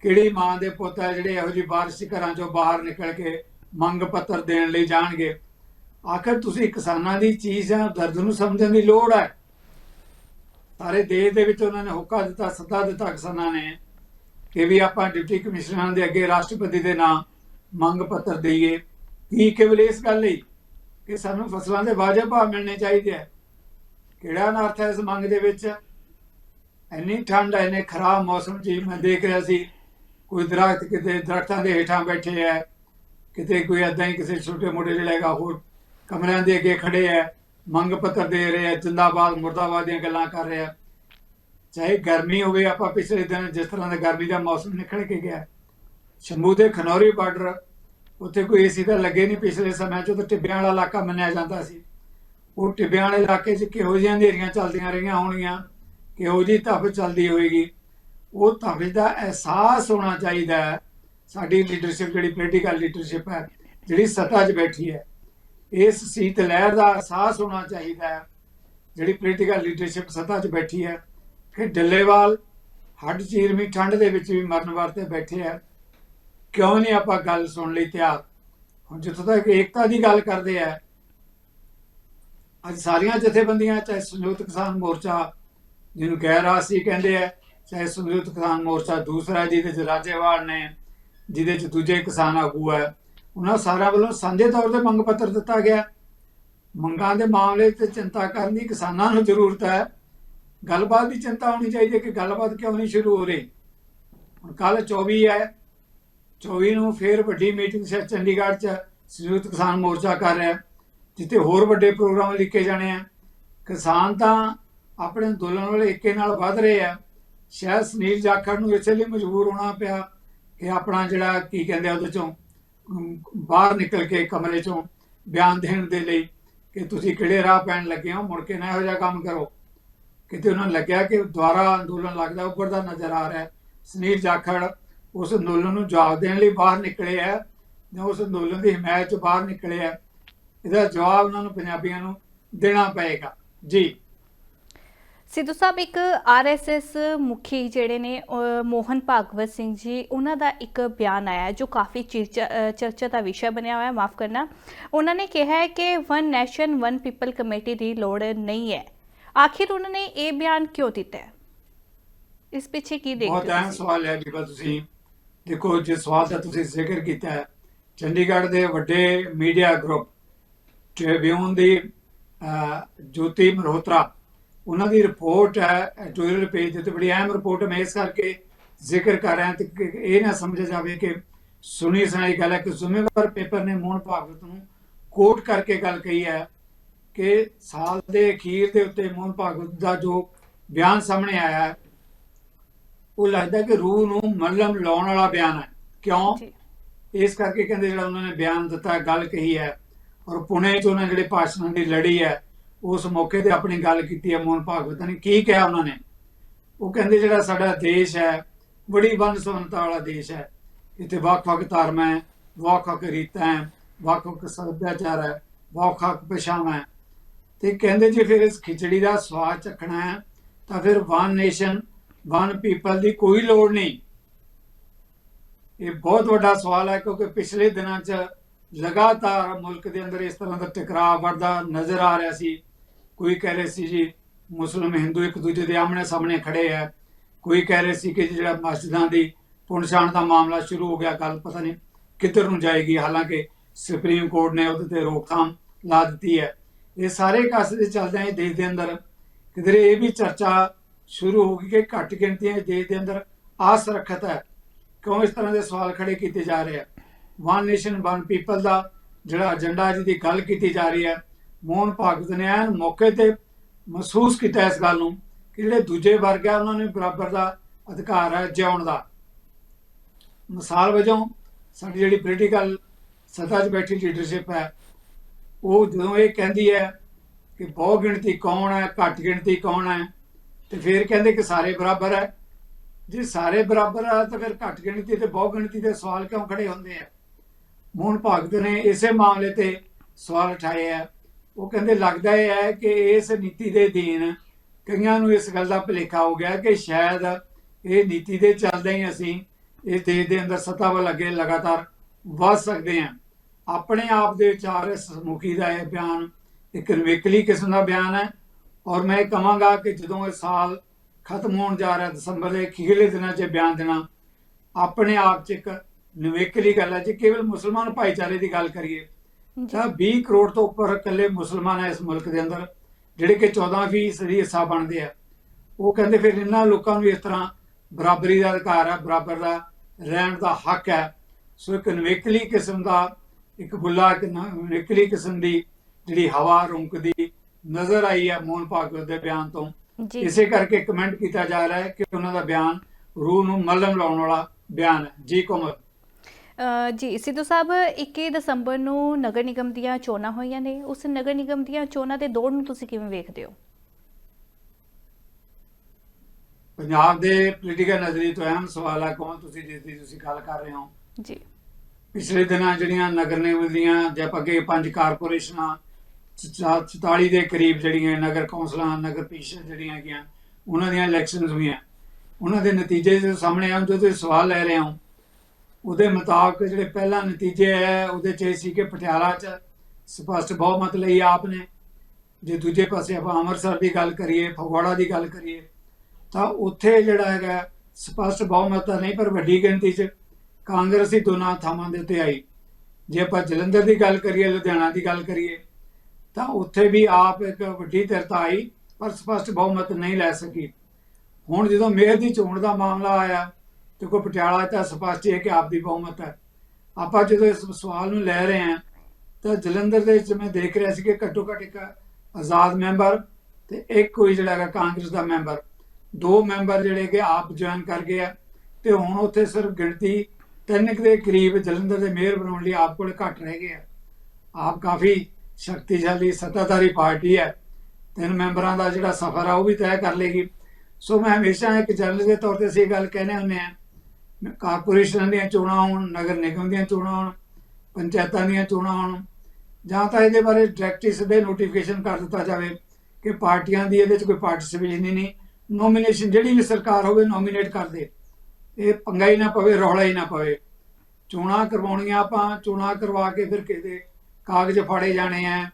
ਕਿਹੜੀ ਮਾਂ ਦੇ ਪੁੱਤ ਹੈ ਜਿਹੜੇ ਇਹੋ ਜਿਹੀ ਬਾਰਿਸ਼ ਘਰਾਂ ਚੋਂ ਬਾਹਰ ਨਿਕਲ ਕੇ ਮੰਗ ਪੱਤਰ ਦੇਣ ਲਈ ਜਾਣਗੇ? ਆਖਰ ਤੁਸੀਂ ਕਿਸਾਨਾਂ ਦੀ ਚੀਜ਼ ਹੈ ਦਰਦ ਨੂੰ ਸਮਝਣ ਦੀ ਲੋੜ ਹੈ ਸਾਰੇ ਦੇਸ਼ ਦੇ ਵਿੱਚ ਉਹਨਾਂ ਨੇ ਹੁਕਾ ਦਿੱਤਾ, ਸੱਦਾ ਦਿੱਤਾ ਕਿਸਾਨਾਂ ਨੇ ਕਿ ਵੀ ਆਪਾਂ ਡਿਪਟੀ ਕਮਿਸ਼ਨਰਾਂ ਦੇ ਅੱਗੇ ਰਾਸ਼ਟਰਪਤੀ ਦੇ ਨਾਂ ਮੰਗ ਪੱਤਰ ਦਈਏ। ਕੀ ਕੇਵਲ ਇਸ ਗੱਲ ਲਈ ਕਿ ਸਾਨੂੰ ਫਸਲਾਂ ਦੇ ਵਾਜਬ ਭਾਅ ਮਿਲਣੇ ਚਾਹੀਦੇ ਆ? ਕਿਹੜਾ ਅਨਰਥ ਹੈ ਇਸ ਮੰਗ ਦੇ ਵਿੱਚ? ਇੰਨੀ ਠੰਡ ਹੈ, ਇੰਨੇ ਖਰਾਬ ਮੌਸਮ ਜੀ ਮੈਂ ਦੇਖ ਰਿਹਾ ਸੀ, ਕੋਈ ਦਰਖਤ ਕਿਤੇ, ਦਰਖਤਾਂ ਦੇ ਹੇਠਾਂ ਬੈਠੇ ਹੈ, ਕਿਤੇ ਕੋਈ ਏਦਾਂ ਹੀ ਕਿਸੇ ਛੋਟੇ ਮੋਟੇ ਜਿਹੜਾ ਹੈਗਾ ਹੋਰ ਕਮਰਿਆਂ ਦੇ ਅੱਗੇ ਖੜੇ ਹੈ, ਮੰਗ ਪੱਤਰ ਦੇ ਰਹੇ ਹੈ, ਜਿੰਦਾਬਾਦ, ਮੁਰਦਾਬਾਦ ਦੀਆਂ ਗੱਲਾਂ ਕਰ ਰਹੇ ਆ ਚਾਹੇ ਗਰਮੀ ਹੋਵੇ, ਆਪਾਂ ਪਿਛਲੇ ਦਿਨ ਜਿਸ ਤਰ੍ਹਾਂ ਦਾ ਗਰਮੀ ਦਾ ਮੌਸਮ ਨਿਕਲ ਕੇ ਗਿਆ, ਸ਼ੰਭੂ ਦੇ ਖਨੌਰੀ ਬਾਰਡਰ, ਉੱਥੇ ਕੋਈ ਏਸੀ ਤਾਂ ਲੱਗੇ ਨਹੀਂ ਪਿਛਲੇ ਸਮੇਂ 'ਚ, ਉਹ ਤਾਂ ਟਿੱਬਿਆਂ ਵਾਲਾ ਇਲਾਕਾ ਮੰਨਿਆ ਜਾਂਦਾ ਸੀ। ਉਹ ਟਿੱਬਿਆਂ ਵਾਲੇ ਇਲਾਕੇ 'ਚ ਕਿਹੋ ਜਿਹੀਆਂ ਹਨੇਰੀਆਂ ਚੱਲਦੀਆਂ ਰਹੀਆਂ ਹੋਣਗੀਆਂ, ਕਿਹੋ ਜਿਹੀ ਧੁੱਪ ਚੱਲਦੀ ਹੋਏਗੀ, ਉਹ ਧੁੱਪ ਦਾ ਅਹਿਸਾਸ ਹੋਣਾ ਚਾਹੀਦਾ ਹੈ। ਸਾਡੀ ਲੀਡਰਸ਼ਿਪ ਜਿਹੜੀ ਪੋਲੀਟੀਕਲ ਲੀਡਰਸ਼ਿਪ ਹੈ, ਜਿਹੜੀ ਸੱਤਾ 'ਚ ਬੈਠੀ ਹੈ, ਇਸ ਸੀਤ ਲਹਿਰ ਦਾ ਅਹਿਸਾਸ ਹੋਣਾ ਚਾਹੀਦਾ ਹੈ। ਜਿਹੜੀ ਪੋਲੀਟੀਕਲ ਲੀਡਰਸ਼ਿਪ ਸੱਤਾ 'ਚ ਬੈਠੀ ਹੈ ਕਿ ਡੱਲੇਵਾਲ ਹੱਡ ਚੀਰਵੀਂ ਠੰਡ ਦੇ ਵਿੱਚ ਵੀ ਮਰਨ ਵਾਸਤੇ ਬੈਠੇ ਆ। ਕਿਉਂ ਨਹੀਂ ਆਪਾਂ ਗੱਲ ਸੁਣ ਲਈ ਤਿਆਰ? ਹੁਣ ਜਿੱਥੋਂ ਤੱਕ ਏਕਤਾ ਦੀ ਗੱਲ ਕਰਦੇ ਆ ਅੱਜ ਸਾਰੀਆਂ ਜਥੇਬੰਦੀਆਂ, ਚਾਹੇ ਸੰਯੁਕਤ ਕਿਸਾਨ ਮੋਰਚਾ ਜਿਹਨੂੰ ਗੈਰ ਰਾਸ਼ਟਰੀ ਕਹਿੰਦੇ ਆ, ਚਾਹੇ ਸੰਯੁਕਤ ਕਿਸਾਨ ਮੋਰਚਾ ਦੂਸਰਾ ਜਿਹਦੇ ਚ ਰਾਜੇਵਾਲ ਨੇ, ਜਿਹਦੇ ਚ ਦੂਜੇ ਕਿਸਾਨ ਆਗੂ ਹੈ ਉਹਨਾਂ ਸਾਰਿਆਂ ਵੱਲੋਂ ਸਾਂਝੇ ਤੌਰ ਤੇ ਮੰਗ ਪੱਤਰ ਦਿੱਤਾ ਗਿਆ। ਮੰਗਾਂ ਦੇ ਮਾਮਲੇ ਤੇ ਚਿੰਤਾ ਕਰਨ ਦੀ ਕਿਸਾਨਾਂ ਨੂੰ ਜ਼ਰੂਰਤ ਹੈ। ਗੱਲਬਾਤ ਦੀ ਚਿੰਤਾ ਹੋਣੀ ਚਾਹੀਦੀ ਹੈ ਕਿ ਗੱਲਬਾਤ ਕਿਉਂ ਨਹੀਂ ਸ਼ੁਰੂ ਹੋ ਰਹੀ। ਹੁਣ ਕੱਲ 24 ਹੈ। 24 ਨੂੰ ਫੇਰ ਵੱਡੀ ਮੀਟਿੰਗ ਸ਼ਾਇਦ ਚੰਡੀਗੜ੍ਹ 'ਚ ਸੰਯੁਕਤ ਕਿਸਾਨ ਮੋਰਚਾ ਕਰ ਰਿਹਾ। ਜਿੱਥੇ ਹੋਰ ਵੱਡੇ ਪ੍ਰੋਗਰਾਮ ਲਿਖੇ ਜਾਣੇ ਆ। ਕਿਸਾਨ ਤਾਂ ਆਪਣੇ ਅੰਦੋਲਨ ਵਾਲੇ ਏਕੇ ਨਾਲ ਵੱਧ ਰਹੇ ਆ। ਸ਼ਾਇਦ ਸੁਨੀਲ ਜਾਖੜ ਨੂੰ ਇਸੇ ਲਈ ਮਜਬੂਰ ਹੋਣਾ ਪਿਆ ਕਿ ਆਪਣਾ ਜਿਹੜਾ ਕੀ ਕਹਿੰਦੇ ਆ ਉਹਦੇ ਚੋਂ ਬਾਹਰ ਨਿਕਲ ਕੇ ਕਮਰੇ ਚੋਂ ਬਿਆਨ ਦੇਣ ਦੇ ਲਈ ਕਿ ਤੁਸੀਂ ਕਿਹੜੇ ਰਾਹ ਪੈਣ ਲੱਗੇ ਹੋ, ਮੁੜ ਕੇ ਨਾ ਇਹੋ ਜਿਹਾ ਕੰਮ ਕਰੋ। ਕਿਤੇ ਉਹਨਾਂ ਨੂੰ ਲੱਗਿਆ ਕਿ ਦੁਆਰਾ ਅੰਦੋਲਨ ਲੱਗਦਾ ਉੱਪਰਦਾ ਨਜ਼ਰ ਆ ਰਿਹਾ। ਸੁਨੀਲ ਜਾਖੜ ਉਸ ਅੰਦੋਲਨ ਨੂੰ ਜਵਾਬ ਦੇਣ ਲਈ ਬਾਹਰ ਨਿਕਲੇ ਆ। ਜਾਂ ਉਸ ਅੰਦੋਲਨ ਦੀ ਹਮਾਇਤ ਚ ਬਾਹਰ ਨਿਕਲੇ ਆ। ਇਹਦਾ ਜਵਾਬ ਉਹਨਾਂ ਨੂੰ ਪੰਜਾਬੀਆਂ ਨੂੰ ਦੇਣਾ ਪਏਗਾ। ਜੀ। ਸਿੱਧੂ ਸਾਹਿਬ ਇੱਕ ਆਰਐਸਐਸ ਮੁਖੀ ਜਿਹੜੇ ਨੇ ਮੋਹਨ ਭਾਗਵਤ ਸਿੰਘ ਜੀ ਉਹਨਾਂ ਦਾ ਇੱਕ ਬਿਆਨ ਆਇਆ ਜੋ ਕਾਫੀ ਚਰਚਾ ਦਾ ਵਿਸ਼ਾ ਬਣਿਆ ਹੋਇਆ ਹੈ ਮਾਫ ਕਰਨਾ। ਉਹਨਾਂ ਨੇ ਕਿਹਾ ਹੈ ਕਿ one nation one people committee ਦੀ ਲੋੜ ਨਹੀਂ ਹੈ। ਆਖਿਰ ਉਹਨਾਂ ਨੇ ਇਹ ਬਿਆਨ ਕਿਉਂ ਦਿੱਤਾ ਇਸ ਪਿੱਛੇ ਕੀ ਬਹੁਤ ਦੇਖਦੇ ਹੋ ਅਹਿਮ? ਸਵਾਲ ਹੈ ਬੀਬਾ ਤੁਸੀਂ। ਦੇਖੋ ਜਿਸ ਸਵਾਲ ਦਾ ਤੁਸੀਂ ਜ਼ਿਕਰ ਕੀਤਾ ਹੈ ਚੰਡੀਗੜ੍ਹ ਦੇ ਵੱਡੇ ਮੀਡੀਆ ਗਰੁੱਪ ਟ੍ਰਿਬਿਊਨ ਦੀ ਜੋਤੀ ਮਲਹੋਤਰਾ ਉਹਨਾਂ ਦੀ ਰਿਪੋਰਟ ਹੈ ਐਡੀਟੋਰੀਅਲ ਪੇਜ ਤੇ ਬੜੀ ਅਹਿਮ ਰਿਪੋਰਟ ਮੈਂ ਇਸ ਕਰਕੇ ਜ਼ਿਕਰ ਕਰ ਰਿਹਾ ਤੇ ਕਿ ਇਹ ਨਾ ਸਮਝਿਆ ਜਾਵੇ ਕਿ ਸੁਣੀ ਸੁਣਾਈ ਗੱਲ ਹੈ ਕਿ ਜ਼ਿੰਮੇਵਾਰ ਪੇਪਰ ਨੇ ਮੋਹਨ ਭਾਗਵਤ ਨੂੰ ਕੋਟ ਕਰਕੇ ਗੱਲ ਕਹੀ ਹੈ ਕਿ ਸਾਲ ਦੇ ਅਖੀਰ ਦੇ ਉੱਤੇ ਮੋਹਨ ਭਾਗਵਤ ਦਾ ਜੋ ਬਿਆਨ ਸਾਹਮਣੇ ਆਇਆ ਹੈ ਉਹ ਲੱਗਦਾ ਕਿ ਰੂਹ ਨੂੰ ਮੱਲਮ ਲਾਉਣ ਵਾਲਾ ਬਿਆਨ ਹੈ। ਕਿਉਂ? ਇਸ ਕਰਕੇ ਕਹਿੰਦੇ ਜਿਹੜਾ ਉਹਨਾਂ ਨੇ ਬਿਆਨ ਦਿੱਤਾ ਗੱਲ ਕਹੀ ਹੈ ਔਰ ਪੁਣੇ 'ਚ ਉਹਨਾਂ ਜਿਹੜੇ ਭਾਸ਼ਣਾਂ ਦੀ ਲੜੀ ਹੈ, ਉਸ ਮੌਕੇ ਤੇ ਆਪਣੀ ਗੱਲ ਕੀਤੀ ਹੈ ਮੋਹਨ ਭਾਗਵਤ ਨੇ। ਕੀ ਕਿਹਾ ਉਹਨਾਂ ਨੇ? ਉਹ ਕਹਿੰਦੇ ਜਿਹੜਾ ਸਾਡਾ ਦੇਸ਼ ਹੈ, ਬੜੀ ਵੰਨ-ਸੁਵੰਨਤਾ ਵਾਲਾ ਦੇਸ਼ ਹੈ। ਇੱਥੇ ਵੱਖ-ਵੱਖ ਧਰਮ ਹੈ, ਵੱਖ-ਵੱਖ ਰੀਤਾਂ ਹੈ, ਵੱਖ-ਵੱਖ ਸੱਭਿਆਚਾਰ ਹੈ, ਵੱਖ-ਵੱਖ ਭਾਸ਼ਾਵਾਂ ਹੈ। ਤੇ ਕਹਿੰਦੇ ਜੇ ਫਿਰ ਇਸ ਖਿਚੜੀ ਦਾ ਸਵਾਦ ਚੱਖਣਾ ਹੈ, ਤਾਂ ਫਿਰ ਵਨ ਨੇਸ਼ਨ ਵਨ ਪੀਪਲ ਦੀ ਕੋਈ ਲੋੜ ਨਹੀਂ। ਇਹ ਬਹੁਤ ਵੱਡਾ ਸਵਾਲ ਹੈ ਕਿਉਂਕਿ ਪਿਛਲੇ ਦਿਨਾਂ 'ਚ ਲਗਾਤਾਰ ਮੁਲਕ ਦੇ ਅੰਦਰ ਇਸ ਤਰ੍ਹਾਂ ਦਾ ਟਕਰਾਅ ਵੱਧਦਾ ਨਜ਼ਰ ਆ ਰਿਹਾ ਸੀ। ਕੋਈ ਕਹਿ ਰਹੇ ਸੀ ਜੀ, ਮੁਸਲਮ, ਹਿੰਦੂ ਇੱਕ ਦੂਜੇ ਦੇ ਆਮਣੇ ਸਾਹਮਣੇ ਖੜੇ ਹੈ ਕੋਈ ਕਹਿ ਰਹੇ ਸੀ ਕਿ ਜਿਹੜਾ ਮਸਜਿਦਾਂ ਦੀ ਪੁਣਛਾਣ ਦਾ ਮਾਮਲਾ ਸ਼ੁਰੂ ਹੋ ਗਿਆ ਗੱਲ ਪਤਾ ਨਹੀਂ ਕਿੱਧਰ ਨੂੰ ਜਾਏਗੀ। ਹਾਲਾਂਕਿ ਸੁਪਰੀਮ ਕੋਰਟ ਨੇ ਉਹਦੇ ਤੇ ਰੋਕਥਾਮ ਲਾ ਦਿੱਤੀ ਹੈ। ਇਹ ਸਾਰੇ ਕਾਸੇ ਦੇ ਚੱਲਦੇ ਇਹ ਦੇਸ਼ ਦੇ ਅੰਦਰ। ਕਿਧਰੇ ਇਹ ਵੀ ਚਰਚਾ ਸ਼ੁਰੂ ਹੋ ਗਈ ਕਿ ਘੱਟ ਗਿਣਤੀਆਂ ਦੇਸ਼ ਦੇ ਅੰਦਰ ਆਸਰਖਤ ਹੈ। ਕਿਉਂ ਇਸ ਤਰ੍ਹਾਂ ਦੇ ਸਵਾਲ ਖੜੇ ਕੀਤੇ ਜਾ ਰਹੇ ਆ? ਵਨ ਨੇਸ਼ਨ ਵਨ ਪੀਪਲ ਦਾ ਜਿਹੜਾ ਏਜੰਡਾ ਜਿਹਦੀ ਗੱਲ ਕੀਤੀ ਜਾ ਰਹੀ ਹੈ, ਮੋਹਨ ਭਾਗਵਤ ਨੇ ਐਨ ਮੌਕੇ ਤੇ ਮਹਿਸੂਸ ਕੀਤਾ ਇਸ ਗੱਲ ਨੂੰ ਕਿ ਜਿਹੜੇ ਦੂਜੇ ਵਰਗ ਆ, ਉਹਨਾਂ ਨੇ ਬਰਾਬਰ ਦਾ ਅਧਿਕਾਰ ਹੈ ਜਿਉਣ ਦਾ। ਮਿਸਾਲ ਵਜੋਂ ਸਾਡੀ ਜਿਹੜੀ ਪੋਲੀਟੀਕਲ ਸੱਤਾ 'ਚ ਬੈਠੀ ਲੀਡਰਸ਼ਿਪ ਹੈ, ਉਹ ਜਦੋਂ ਇਹ ਕਹਿੰਦੀ ਹੈ ਕਿ ਬਹੁ ਗਿਣਤੀ ਕੌਣ ਹੈ, ਘੱਟ ਗਿਣਤੀ ਕੌਣ ਹੈ, ਤੇ ਫਿਰ ਕਹਿੰਦੇ ਕਿ ਸਾਰੇ ਬਰਾਬਰ ਹੈ। ਜੇ ਸਾਰੇ ਬਰਾਬਰ ਆ, ਤਾਂ ਫਿਰ ਘੱਟ ਗਿਣਤੀ ਤੇ ਬਹੁ ਗਿਣਤੀ ਦੇ ਸਵਾਲ ਕਿਉਂ ਖੜੇ ਹੁੰਦੇ ਆ? ਮੋਹਨ ਭਗਤ ਨੇ ਇਸੇ ਮਾਮਲੇ ਤੇ ਸਵਾਲ ਉਠਾਏ ਆ। ਉਹ ਕਹਿੰਦੇ, ਲੱਗਦਾ ਇਹ ਹੈ ਕਿ ਇਸ ਨੀਤੀ ਦੇ ਅਧੀਨ ਕਈਆਂ ਨੂੰ ਇਸ ਗੱਲ ਦਾ ਭੁਲੇਖਾ ਹੋ ਗਿਆ ਕਿ ਸ਼ਾਇਦ ਇਹ ਨੀਤੀ ਦੇ ਚੱਲਦੇ ਹੀ ਅਸੀਂ ਇਸ ਦੇਸ਼ ਦੇ ਅੰਦਰ ਸੱਤਾ ਵੱਲ ਅੱਗੇ ਲਗਾਤਾਰ ਵਧ ਸਕਦੇ ਹਾਂ। ਆਪਣੇ ਆਪ ਦੇ ਵਿਚਾਰ ਇਸ ਮੁਖੀ ਦਾ ਇਹ ਬਿਆਨ ਇੱਕ ਨਿਵੇਕਲੀ ਕਿਸਮ ਦਾ ਬਿਆਨ ਹੈ ਔਰ ਮੈਂ ਇਹ ਕਹਾਂਗਾ ਕਿ ਜਦੋਂ ਇਹ ਸਾਲ ਖਤਮ ਹੋਣ ਜਾ ਰਿਹਾ, ਦਸੰਬਰ ਦੇ ਅਖੀਰਲੇ ਦਿਨਾਂ 'ਚ ਬਿਆਨ ਦੇਣਾ ਆਪਣੇ ਆਪ 'ਚ ਇੱਕ ਨਿਵੇਕਲੀ ਗੱਲ ਹੈ ਜੇ ਕੇਵਲ ਮੁਸਲਮਾਨ ਭਾਈਚਾਰੇ ਦੀ ਗੱਲ ਕਰੀਏ ਤਾਂ 20 ਕਰੋੜ ਤੋਂ ਉੱਪਰ ਇਕੱਲੇ ਮੁਸਲਮਾਨ ਹੈ ਇਸ ਮੁਲਕ ਦੇ ਅੰਦਰ ਜਿਹੜੇ ਕਿ 14% ਹਿੱਸਾ ਬਣਦੇ ਆ। ਉਹ ਕਹਿੰਦੇ ਫਿਰ ਇਹਨਾਂ ਲੋਕਾਂ ਨੂੰ ਇਸ ਤਰ੍ਹਾਂ ਬਰਾਬਰੀ ਦਾ ਅਧਿਕਾਰ ਹੈ ਬਰਾਬਰ ਦਾ ਰਹਿਣ ਦਾ ਹੱਕ ਹੈ। ਸੋ ਇੱਕ ਨਿਵੇਕਲੀ ਕਿਸਮ ਦਾ ਇੱਕ ਬੁੱਲਾ ਇੱਕ ਨਿਵੇਕਲੀ ਕਿਸਮ ਦੀ ਜਿਹੜੀ ਹਵਾ ਰੁੰਕਦੀ ਨਜ਼ਰ ਆਈ ਹੈ ਮੋਹਨ ਭਾਗਵਤ ਦੇ ਬਿਆਨ ਤੋਂ। ਇਸੇ ਕਰਕੇ ਕਮੈਂਟ ਕੀਤਾ ਜਾ ਰਿਹਾ ਹੈ ਕਿ ਉਹਨਾਂ ਦਾ ਬਿਆਨ ਰੂਹ ਨੂੰ ਮੱਲਮ ਲਾਉਣ ਵਾਲਾ ਬਿਆਨ ਹੈ। ਜੀ ਕੋਮਲ। ਜੀ ਸਿੱਧੂ ਸਾਹਿਬ 21 ਦਸੰਬਰ ਨੂੰ ਨਗਰ ਨਿਗਮ ਦੀਆਂ ਚੋਣਾਂ ਹੋਈਆਂ ਨੇ। ਉਸ ਨਗਰ ਨਿਗਮ ਦੀਆਂ ਚੋਣਾਂ ਦੇ ਦੌੜ ਨੂੰ ਤੁਸੀਂ ਕਿਵੇਂ ਵੇਖਦੇ ਹੋ? ਪੰਜਾਬ ਦੇ ਪੋਲੀਟੀਕਲ ਨਜ਼ਰੀਏ ਤੋਂ ਅਹਿਮ ਸਵਾਲ ਹੈ ਕੌਣ ਤੁਸੀਂ ਜਿਸ ਦੀ ਤੁਸੀਂ ਗੱਲ ਕਰ ਰਹੇ ਹੋ? ਜੀ। ਪਿਛਲੇ ਦਿਨਾਂ ਜਿਹੜੀਆਂ ਨਗਰ ਨਿਗਮ ਦੀਆਂ ਜਾਂ ਅੱਗੇ ਪੰਜ ਕਾਰਪੋਰੇਸ਼ਨਾਂ ਚ- ਚਾ- 44 ਦੇ ਕਰੀਬ ਜਿਹੜੀਆਂ ਨਗਰ ਕੌਂਸਲਾਂ ਨਗਰ ਪ੍ਰੀਸ਼ਦ ਜਿਹੜੀਆਂ ਹੈਗੀਆਂ ਉਹਨਾਂ ਦੀਆਂ ਇਲੈਕਸ਼ਨਸ ਹੋਈਆਂ ਉਹਨਾਂ ਦੇ ਨਤੀਜੇ ਸਾਹਮਣੇ ਆਉਂ ਜੋ ਤੁਸੀਂ ਸਵਾਲ ਲੈ ਰਹੇ ਹੋ ਉਹਦੇ ਮੁਤਾਬਕ ਜਿਹੜੇ ਪਹਿਲਾ ਨਤੀਜੇ ਹੈ, ਉਹਦੇ ਚ ਇਹ ਸੀ ਕਿ ਪਟਿਆਲਾ ਚ ਸਪਸ਼ਟ ਬਹੁਮਤ ਲਈ ਆਪ ਨੇ। ਜੇ ਦੂਜੇ ਪਾਸੇ ਆਪਾਂ ਅੰਮ੍ਰਿਤਸਰ ਦੀ ਗੱਲ ਕਰੀਏ, ਫਗਵਾੜਾ ਦੀ ਗੱਲ ਕਰੀਏ, ਤਾਂ ਉੱਥੇ ਜਿਹੜਾ ਹੈਗਾ ਸਪਸ਼ਟ ਬਹੁਮਤ ਤਾਂ ਨਹੀਂ, ਪਰ ਵੱਡੀ ਗਿਣਤੀ 'ਚ ਕਾਂਗਰਸ ਹੀ ਦੋਨਾਂ ਥਾਵਾਂ ਦੇ ਉੱਤੇ ਆਈ। ਜੇ ਆਪਾਂ ਜਲੰਧਰ ਦੀ ਗੱਲ ਕਰੀਏ, ਲੁਧਿਆਣਾ ਦੀ ਗੱਲ ਕਰੀਏ, ਤਾਂ ਉੱਥੇ ਵੀ ਆਪ ਇੱਕ ਵੱਡੀ ਧਿਰਤਾ ਆਈ, ਪਰ ਸਪਸ਼ਟ ਬਹੁਮਤ ਨਹੀਂ ਲੈ ਸਕੀ। ਹੁਣ ਜਦੋਂ ਮੇਅਰ ਦੀ ਚੋਣ ਦਾ ਮਾਮਲਾ ਆਇਆ ਤੇ ਪਟਿਆਲਾ ਤਾਂ ਸਪਸ਼ਟ ਹੈ ਕਿ ਆਪ ਦੀ ਬਹੁਮਤ ਹੈ। ਆਪਾਂ ਜਦੋਂ ਇਸ ਸਵਾਲ ਨੂੰ ਲੈ ਰਹੇ ਹਾਂ, ਤਾਂ ਜਲੰਧਰ ਦੇ ਵਿੱਚ ਮੈਂ ਦੇਖ ਰਿਹਾ ਸੀ ਕਿ ਘੱਟੋ ਘੱਟ ਇੱਕ ਆਜ਼ਾਦ ਮੈਂਬਰ ਤੇ ਇੱਕ ਕੋਈ ਜਿਹੜਾ ਹੈਗਾ ਕਾਂਗਰਸ ਦਾ ਮੈਂਬਰ। ਦੋ ਮੈਂਬਰ ਜਿਹੜੇ ਕਿ ਆਪ ਜੁਆਇਨ ਕਰ ਗਏ ਆ ਤੇ ਹੁਣ ਉੱਥੇ ਸਿਰਫ ਗਿਣਤੀ ਤਿੰਨ ਕੁ ਦੇ ਕਰੀਬ ਜਲੰਧਰ ਦੇ ਮੇਅਰ ਬਣਾਉਣ ਲਈ ਆਪ ਕੋਲ ਘੱਟ ਰਹਿ ਗਏ ਆ। ਆਪ ਕਾਫੀ ਸ਼ਕਤੀਸ਼ਾਲੀ, ਸੱਤਾਧਾਰੀ ਪਾਰਟੀ ਹੈ। ਤਿੰਨ ਮੈਂਬਰਾਂ ਦਾ ਜਿਹੜਾ ਸਫ਼ਰ ਆ ਉਹ ਵੀ ਤੈਅ ਕਰ ਲੇਗੀ ਸੋ ਮੈਂ ਹਮੇਸ਼ਾ ਇੱਕ ਜਰਨਲਿਸਟ ਦੇ ਤੌਰ ਤੇ ਅਸੀਂ ਇਹ ਗੱਲ ਕਹਿੰਦੇ ਹੁੰਦੇ ਆ ਕਾਰਪੋਰੇਸ਼ਨਾਂ ਦੀਆਂ ਚੋਣਾਂ ਹੋਣ, ਨਗਰ ਨਿਗਮ ਦੀਆਂ ਚੋਣਾਂ ਹੋਣ, ਪੰਚਾਇਤਾਂ ਦੀਆਂ ਚੋਣਾਂ ਹੋਣ, ਜਾਂ ਤਾਂ ਇਹਦੇ ਬਾਰੇ ਡਾਇਰੈਕਟ ਹੀ ਸਿੱਧੇ ਨੋਟੀਫਿਕੇਸ਼ਨ ਕਰ ਦਿੱਤਾ ਜਾਵੇ ਕਿ ਪਾਰਟੀਆਂ ਦੀ ਇਹਦੇ 'ਚ ਕੋਈ ਪਾਰਟਿਸਿਪੇਸ਼ਨ ਹੀ ਨਹੀਂ। ਨੋਮੀਨੇਸ਼ਨ ਜਿਹੜੀ ਵੀ ਸਰਕਾਰ ਹੋਵੇ ਨੋਮੀਨੇਟ ਕਰ ਦੇ। ਇਹ ਪੰਗਾ ਹੀ ਨਾ ਪਵੇ, ਰੌਲਾ ਹੀ ਨਾ ਪਵੇ। ਚੋਣਾਂ ਕਰਵਾਉਣੀਆਂ ਆਪਾਂ, ਚੋਣਾਂ ਕਰਵਾ ਕੇ ਫਿਰ ਕਿਸੇ ਕਾਗਜ਼ ਫਾੜੇ ਜਾਣੇ ਆ,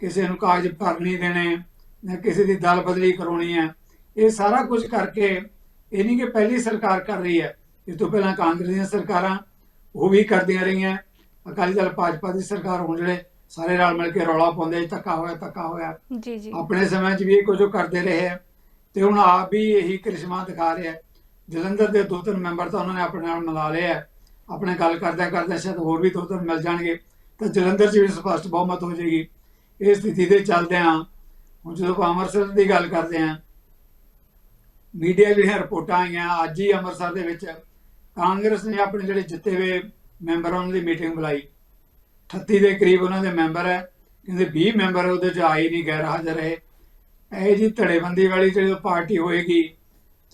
ਕਿਸੇ ਨੂੰ ਕਾਗਜ਼ ਭਰ ਨਹੀਂ ਦੇਣੇ, ਜਾਂ ਕਿਸੇ ਦੀ ਦਲ ਬਦਲੀ ਕਰਾਉਣੀ ਹੈ ਇਹ ਸਾਰਾ ਕੁਝ ਕਰਕੇ, ਇਹ ਨਹੀਂ ਕਿ ਪਹਿਲੀ ਸਰਕਾਰ ਕਰ ਰਹੀ ਹੈ। ਇਸ ਤੋਂ ਪਹਿਲਾਂ ਕਾਂਗਰਸ ਦੀਆਂ ਸਰਕਾਰਾਂ ਉਹ ਵੀ ਕਰਦੀਆਂ ਰਹੀਆਂ। ਅਕਾਲੀ ਦਲ ਭਾਜਪਾ ਦੀ ਸਰਕਾਰ ਹੁਣ ਜਿਹੜੇ ਸਾਰੇ ਰਲ ਮਿਲ ਕੇ ਰੌਲਾ ਪਾਉਂਦੇ ਧੱਕਾ ਹੋਇਆ ਧੱਕਾ ਹੋਇਆ। ਜੀ ਜੀ। ਆਪਣੇ ਸਮੇਂ 'ਚ ਵੀ ਇਹ ਕੁਝ ਕਰਦੇ ਰਹੇ ਤੇ ਹੁਣ ਆਪ ਵੀ ਇਹੀ ਕ੍ਰਿਸ਼ਮਾ ਦਿਖਾ ਰਿਹਾ। ਜਲੰਧਰ ਦੇ ਦੋ ਤਿੰਨ ਮੈਂਬਰ ਤਾਂ ਉਹਨਾਂ ਨੇ ਆਪਣੇ ਨਾਲ ਮਿਲਾ ਲਏ ਹੈ ਆਪਣੇ ਗੱਲ ਕਰਦਿਆਂ ਕਰਦਿਆਂ ਸ਼ਾਇਦ ਹੋਰ ਵੀ ਦੋ ਤਿੰਨ ਮਿਲ ਜਾਣਗੇ। ਤਾਂ ਜਲੰਧਰ 'ਚ ਵੀ ਸਪਸ਼ਟ ਬਹੁਮਤ ਹੋ ਜਾਏਗੀ। ਇਹ ਸਥਿਤੀ ਦੇ ਚੱਲਦਿਆਂ ਹੁਣ ਜਦੋਂ ਅੰਮ੍ਰਿਤਸਰ ਦੀ ਗੱਲ ਕਰਦੇ ਹਾਂ ਮੀਡੀਆ ਜਿਹੜੀਆਂ ਰਿਪੋਰਟਾਂ ਆਈਆਂ ਅੱਜ ਹੀ ਅੰਮ੍ਰਿਤਸਰ ਦੇ ਵਿੱਚ ਕਾਂਗਰਸ ਨੇ ਆਪਣੇ ਜਿਹੜੇ ਜਿੱਤੇ ਹੋਏ ਮੈਂਬਰ ਉਹਨਾਂ ਦੀ ਮੀਟਿੰਗ ਬੁਲਾਈ। 38 ਦੇ ਕਰੀਬ ਉਹਨਾਂ ਦੇ ਮੈਂਬਰ ਹੈ ਕਹਿੰਦੇ 20 ਮੈਂਬਰ ਉਹਦੇ ਚ ਆਏ ਨਹੀਂ, ਗੈਰ ਹਾਜ਼ਰ ਰਹੇ। ਇਹ ਜੀ ਧੜੇਬੰਦੀ ਵਾਲੀ ਜਿਹੜੀ ਪਾਰਟੀ ਹੋਏਗੀ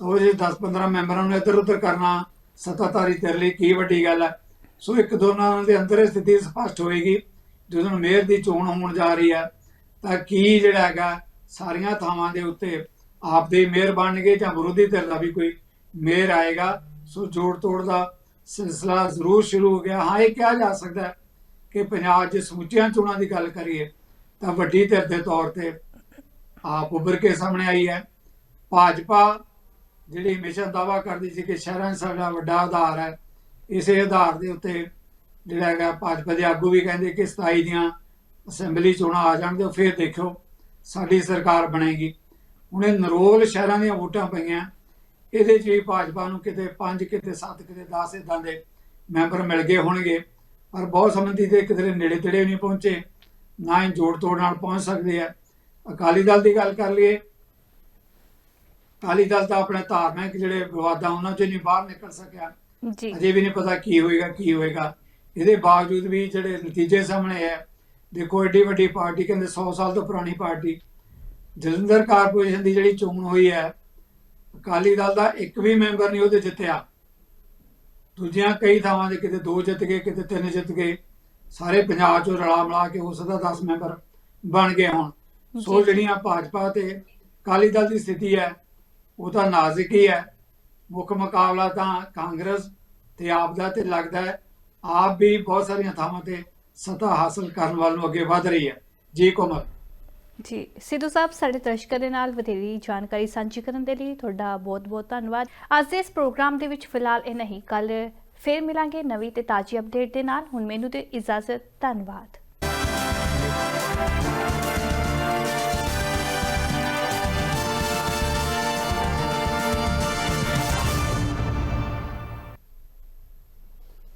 ਉਹ ਜੇ 10-15 ਮੈਂਬਰਾਂ ਨੂੰ ਇੱਧਰ ਉੱਧਰ ਕਰਨਾ, ਸੱਤਾਧਾਰੀ ਤੇਰੇ ਲਈ ਕੀ ਵੱਡੀ ਗੱਲ ਹੈ ਸੋ ਇੱਕ ਦੋਨਾਂ ਦੇ ਅੰਦਰ ਸਥਿਤੀ ਸਪਸ਼ਟ ਹੋਏਗੀ, ਜਦੋਂ ਮੇਅਰ ਦੀ ਚੋਣ ਹੋਣ ਜਾ ਰਹੀ ਹੈ ਤਾਂ ਕੀ ਜਿਹੜਾ ਹੈਗਾ, ਸਾਰੀਆਂ ਥਾਵਾਂ ਦੇ ਉੱਤੇ ਆਪ ਦੇ ਮੇਅਰ ਬਣਨਗੇ ਜਾਂ ਵਿਰੋਧੀ ਧਿਰ ਦਾ ਵੀ ਕੋਈ ਮੇਅਰ ਆਏਗਾ। ਸੋ ਜੋੜ ਤੋੜ ਦਾ ਸਿਲਸਿਲਾ ਜ਼ਰੂਰ ਸ਼ੁਰੂ ਹੋ ਗਿਆ। ਹਾਂ, ਇਹ ਕਿਹਾ ਜਾ ਸਕਦਾ ਹੈ ਕਿ ਪੰਜਾਬ 'ਚ ਸਮੁੱਚੀਆਂ ਚੋਣਾਂ ਦੀ ਗੱਲ ਕਰੀਏ, ਤਾਂ ਵੱਡੀ ਧਿਰ ਦੇ ਤੌਰ ਤੇ ਆਪ ਉੱਭਰ ਕੇ ਸਾਹਮਣੇ ਆਈ ਹੈ। ਭਾਜਪਾ ਜਿਹੜੀ ਹਮੇਸ਼ਾ ਦਾਵਾ ਕਰਦੀ ਸੀ ਕਿ ਸ਼ਹਿਰਾਂ 'ਚ ਸਾਡਾ ਵੱਡਾ ਆਧਾਰ ਹੈ, ਇਸੇ ਆਧਾਰ ਦੇ ਉੱਤੇ ਜਿਹੜਾ ਹੈਗਾ ਭਾਜਪਾ ਦੇ ਆਗੂ ਵੀ ਕਹਿੰਦੇ ਕਿ 27 ਦੀਆਂ ਅਸੈਂਬਲੀ ਚੋਣਾਂ ਆ ਜਾਣ ਤੇ ਫਿਰ ਦੇਖਿਓ, ਸਾਡੀ ਸਰਕਾਰ ਬਣੇਗੀ। ਹੁਣ ਇਹ ਨਰੋਲ ਸ਼ਹਿਰਾਂ ਦੀਆਂ ਵੋਟਾਂ ਪਈਆਂ। ਇਹਦੇ 'ਚ ਵੀ ਭਾਜਪਾ ਨੂੰ ਕਿਤੇ 5 ਕਿਤੇ 7 ਕਿਤੇ 10 ਇਦਾਂ ਦੇ ਮੈਂਬਰ ਮਿਲ ਗਏ ਹੋਣਗੇ ਪਰ ਬਹੁਤ ਸੰਬੰਧੀ ਦੇ ਕਿਤੇ ਨੇੜੇ ਤੇੜੇ ਨਹੀਂ ਪਹੁੰਚੇ ਨਾ ਹੀ ਜੋੜ ਤੋੜ ਨਾਲ ਪਹੁੰਚ ਸਕਦੇ ਆ। ਅਕਾਲੀ ਦਲ ਦੀ ਗੱਲ ਕਰ ਲਈਏ ਅਕਾਲੀ ਦਲ ਤਾਂ ਆਪਣੇ ਧਾਰਮਿਕ ਜਿਹੜੇ ਵਿਵਾਦਾਂ ਉਹਨਾਂ 'ਚੋਂ ਨਹੀਂ ਬਾਹਰ ਨਿਕਲ ਸਕਿਆ। ਜੀ। ਅਜੇ ਵੀ ਨਹੀਂ ਪਤਾ ਕੀ ਹੋਏਗਾ ਕੀ ਹੋਏਗਾ। ਇਹਦੇ ਬਾਵਜੂਦ ਵੀ ਜਿਹੜੇ ਨਤੀਜੇ ਸਾਹਮਣੇ ਆ ਦੇਖੋ ਏਡੀ ਵੱਡੀ ਪਾਰਟੀ ਕਹਿੰਦੇ 100 ਸਾਲ ਤੋਂ ਪੁਰਾਣੀ ਪਾਰਟੀ ਜਲੰਧਰ ਕਾਰਪੋਰੇਸ਼ਨ ਦੀ ਜਿਹੜੀ ਚੋਣ ਹੋਈ ਹੈ ਅਕਾਲੀ ਦਲ ਦਾ ਇੱਕ ਵੀ ਮੈਂਬਰ ਨਹੀਂ ਉਹਦੇ ਜਿੱਤਿਆ। ਦੂਜੀਆਂ ਕਈ ਥਾਵਾਂ ਦੇ ਕਿਤੇ ਦੋ ਜਿੱਤ ਗਏ ਕਿਤੇ ਤਿੰਨ ਜਿੱਤ ਗਏ। ਸਾਰੇ ਪੰਜਾਬ ਚੋਂ ਰਲਾ ਮਿਲਾ ਕੇ ਉਸ ਦਾ 10 ਮੈਂਬਰ ਬਣ ਗਏ ਹੁਣ। ਸੋ। ਜਿਹੜੀਆਂ ਭਾਜਪਾ ਤੇ ਅਕਾਲੀ ਦਲ ਦੀ ਸਥਿਤੀ ਹੈ ਉਹ ਤਾਂ ਨਾਜ਼ੁਕ ਹੀ ਹੈ। ਮੁੱਖ ਮੁਕਾਬਲਾ ਤਾਂ ਕਾਂਗਰਸ ਤੇ ਆਪ ਦਾ ਤੇ ਲੱਗਦਾ ਹੈ। ਆਪ ਵੀ ਬਹੁਤ ਸਾਰੀਆਂ ਥਾਵਾਂ ਤੇ ਸਤਾ ਹਾਸਲ ਕਰਨ ਵੱਲ ਨੂੰ ਅੱਗੇ ਵਧ ਰਹੀ ਹੈ। ਜੀ ਕੋਮਲ। ਜੀ, ਸਿੱਧੂ ਸਾਹਿਬ, ਸਾਡੇ ਦਰਸ਼ਕਾਂ ਦੇ ਨਾਲ ਵਧੇਰੀ ਜਾਣਕਾਰੀ ਸਾਂਝੀ ਕਰਨ ਦੇ ਲਈ ਤੁਹਾਡਾ ਬਹੁਤ-ਬਹੁਤ ਧੰਨਵਾਦ। ਅੱਜ ਦੇ ਇਸ ਪ੍ਰੋਗਰਾਮ ਦੇ ਵਿੱਚ ਫਿਲਹਾਲ ਇਹ ਨਹੀਂ ਕੱਲ ਫੇਰ ਮਿਲਾਂਗੇ ਨਵੀਂ ਤੇ ਤਾਜ਼ੀ ਅਪਡੇਟ ਦੇ ਨਾਲ। ਹੁਣ ਮੈਨੂੰ ਤੇ ਇਜਾਜ਼ਤ, ਧੰਨਵਾਦ।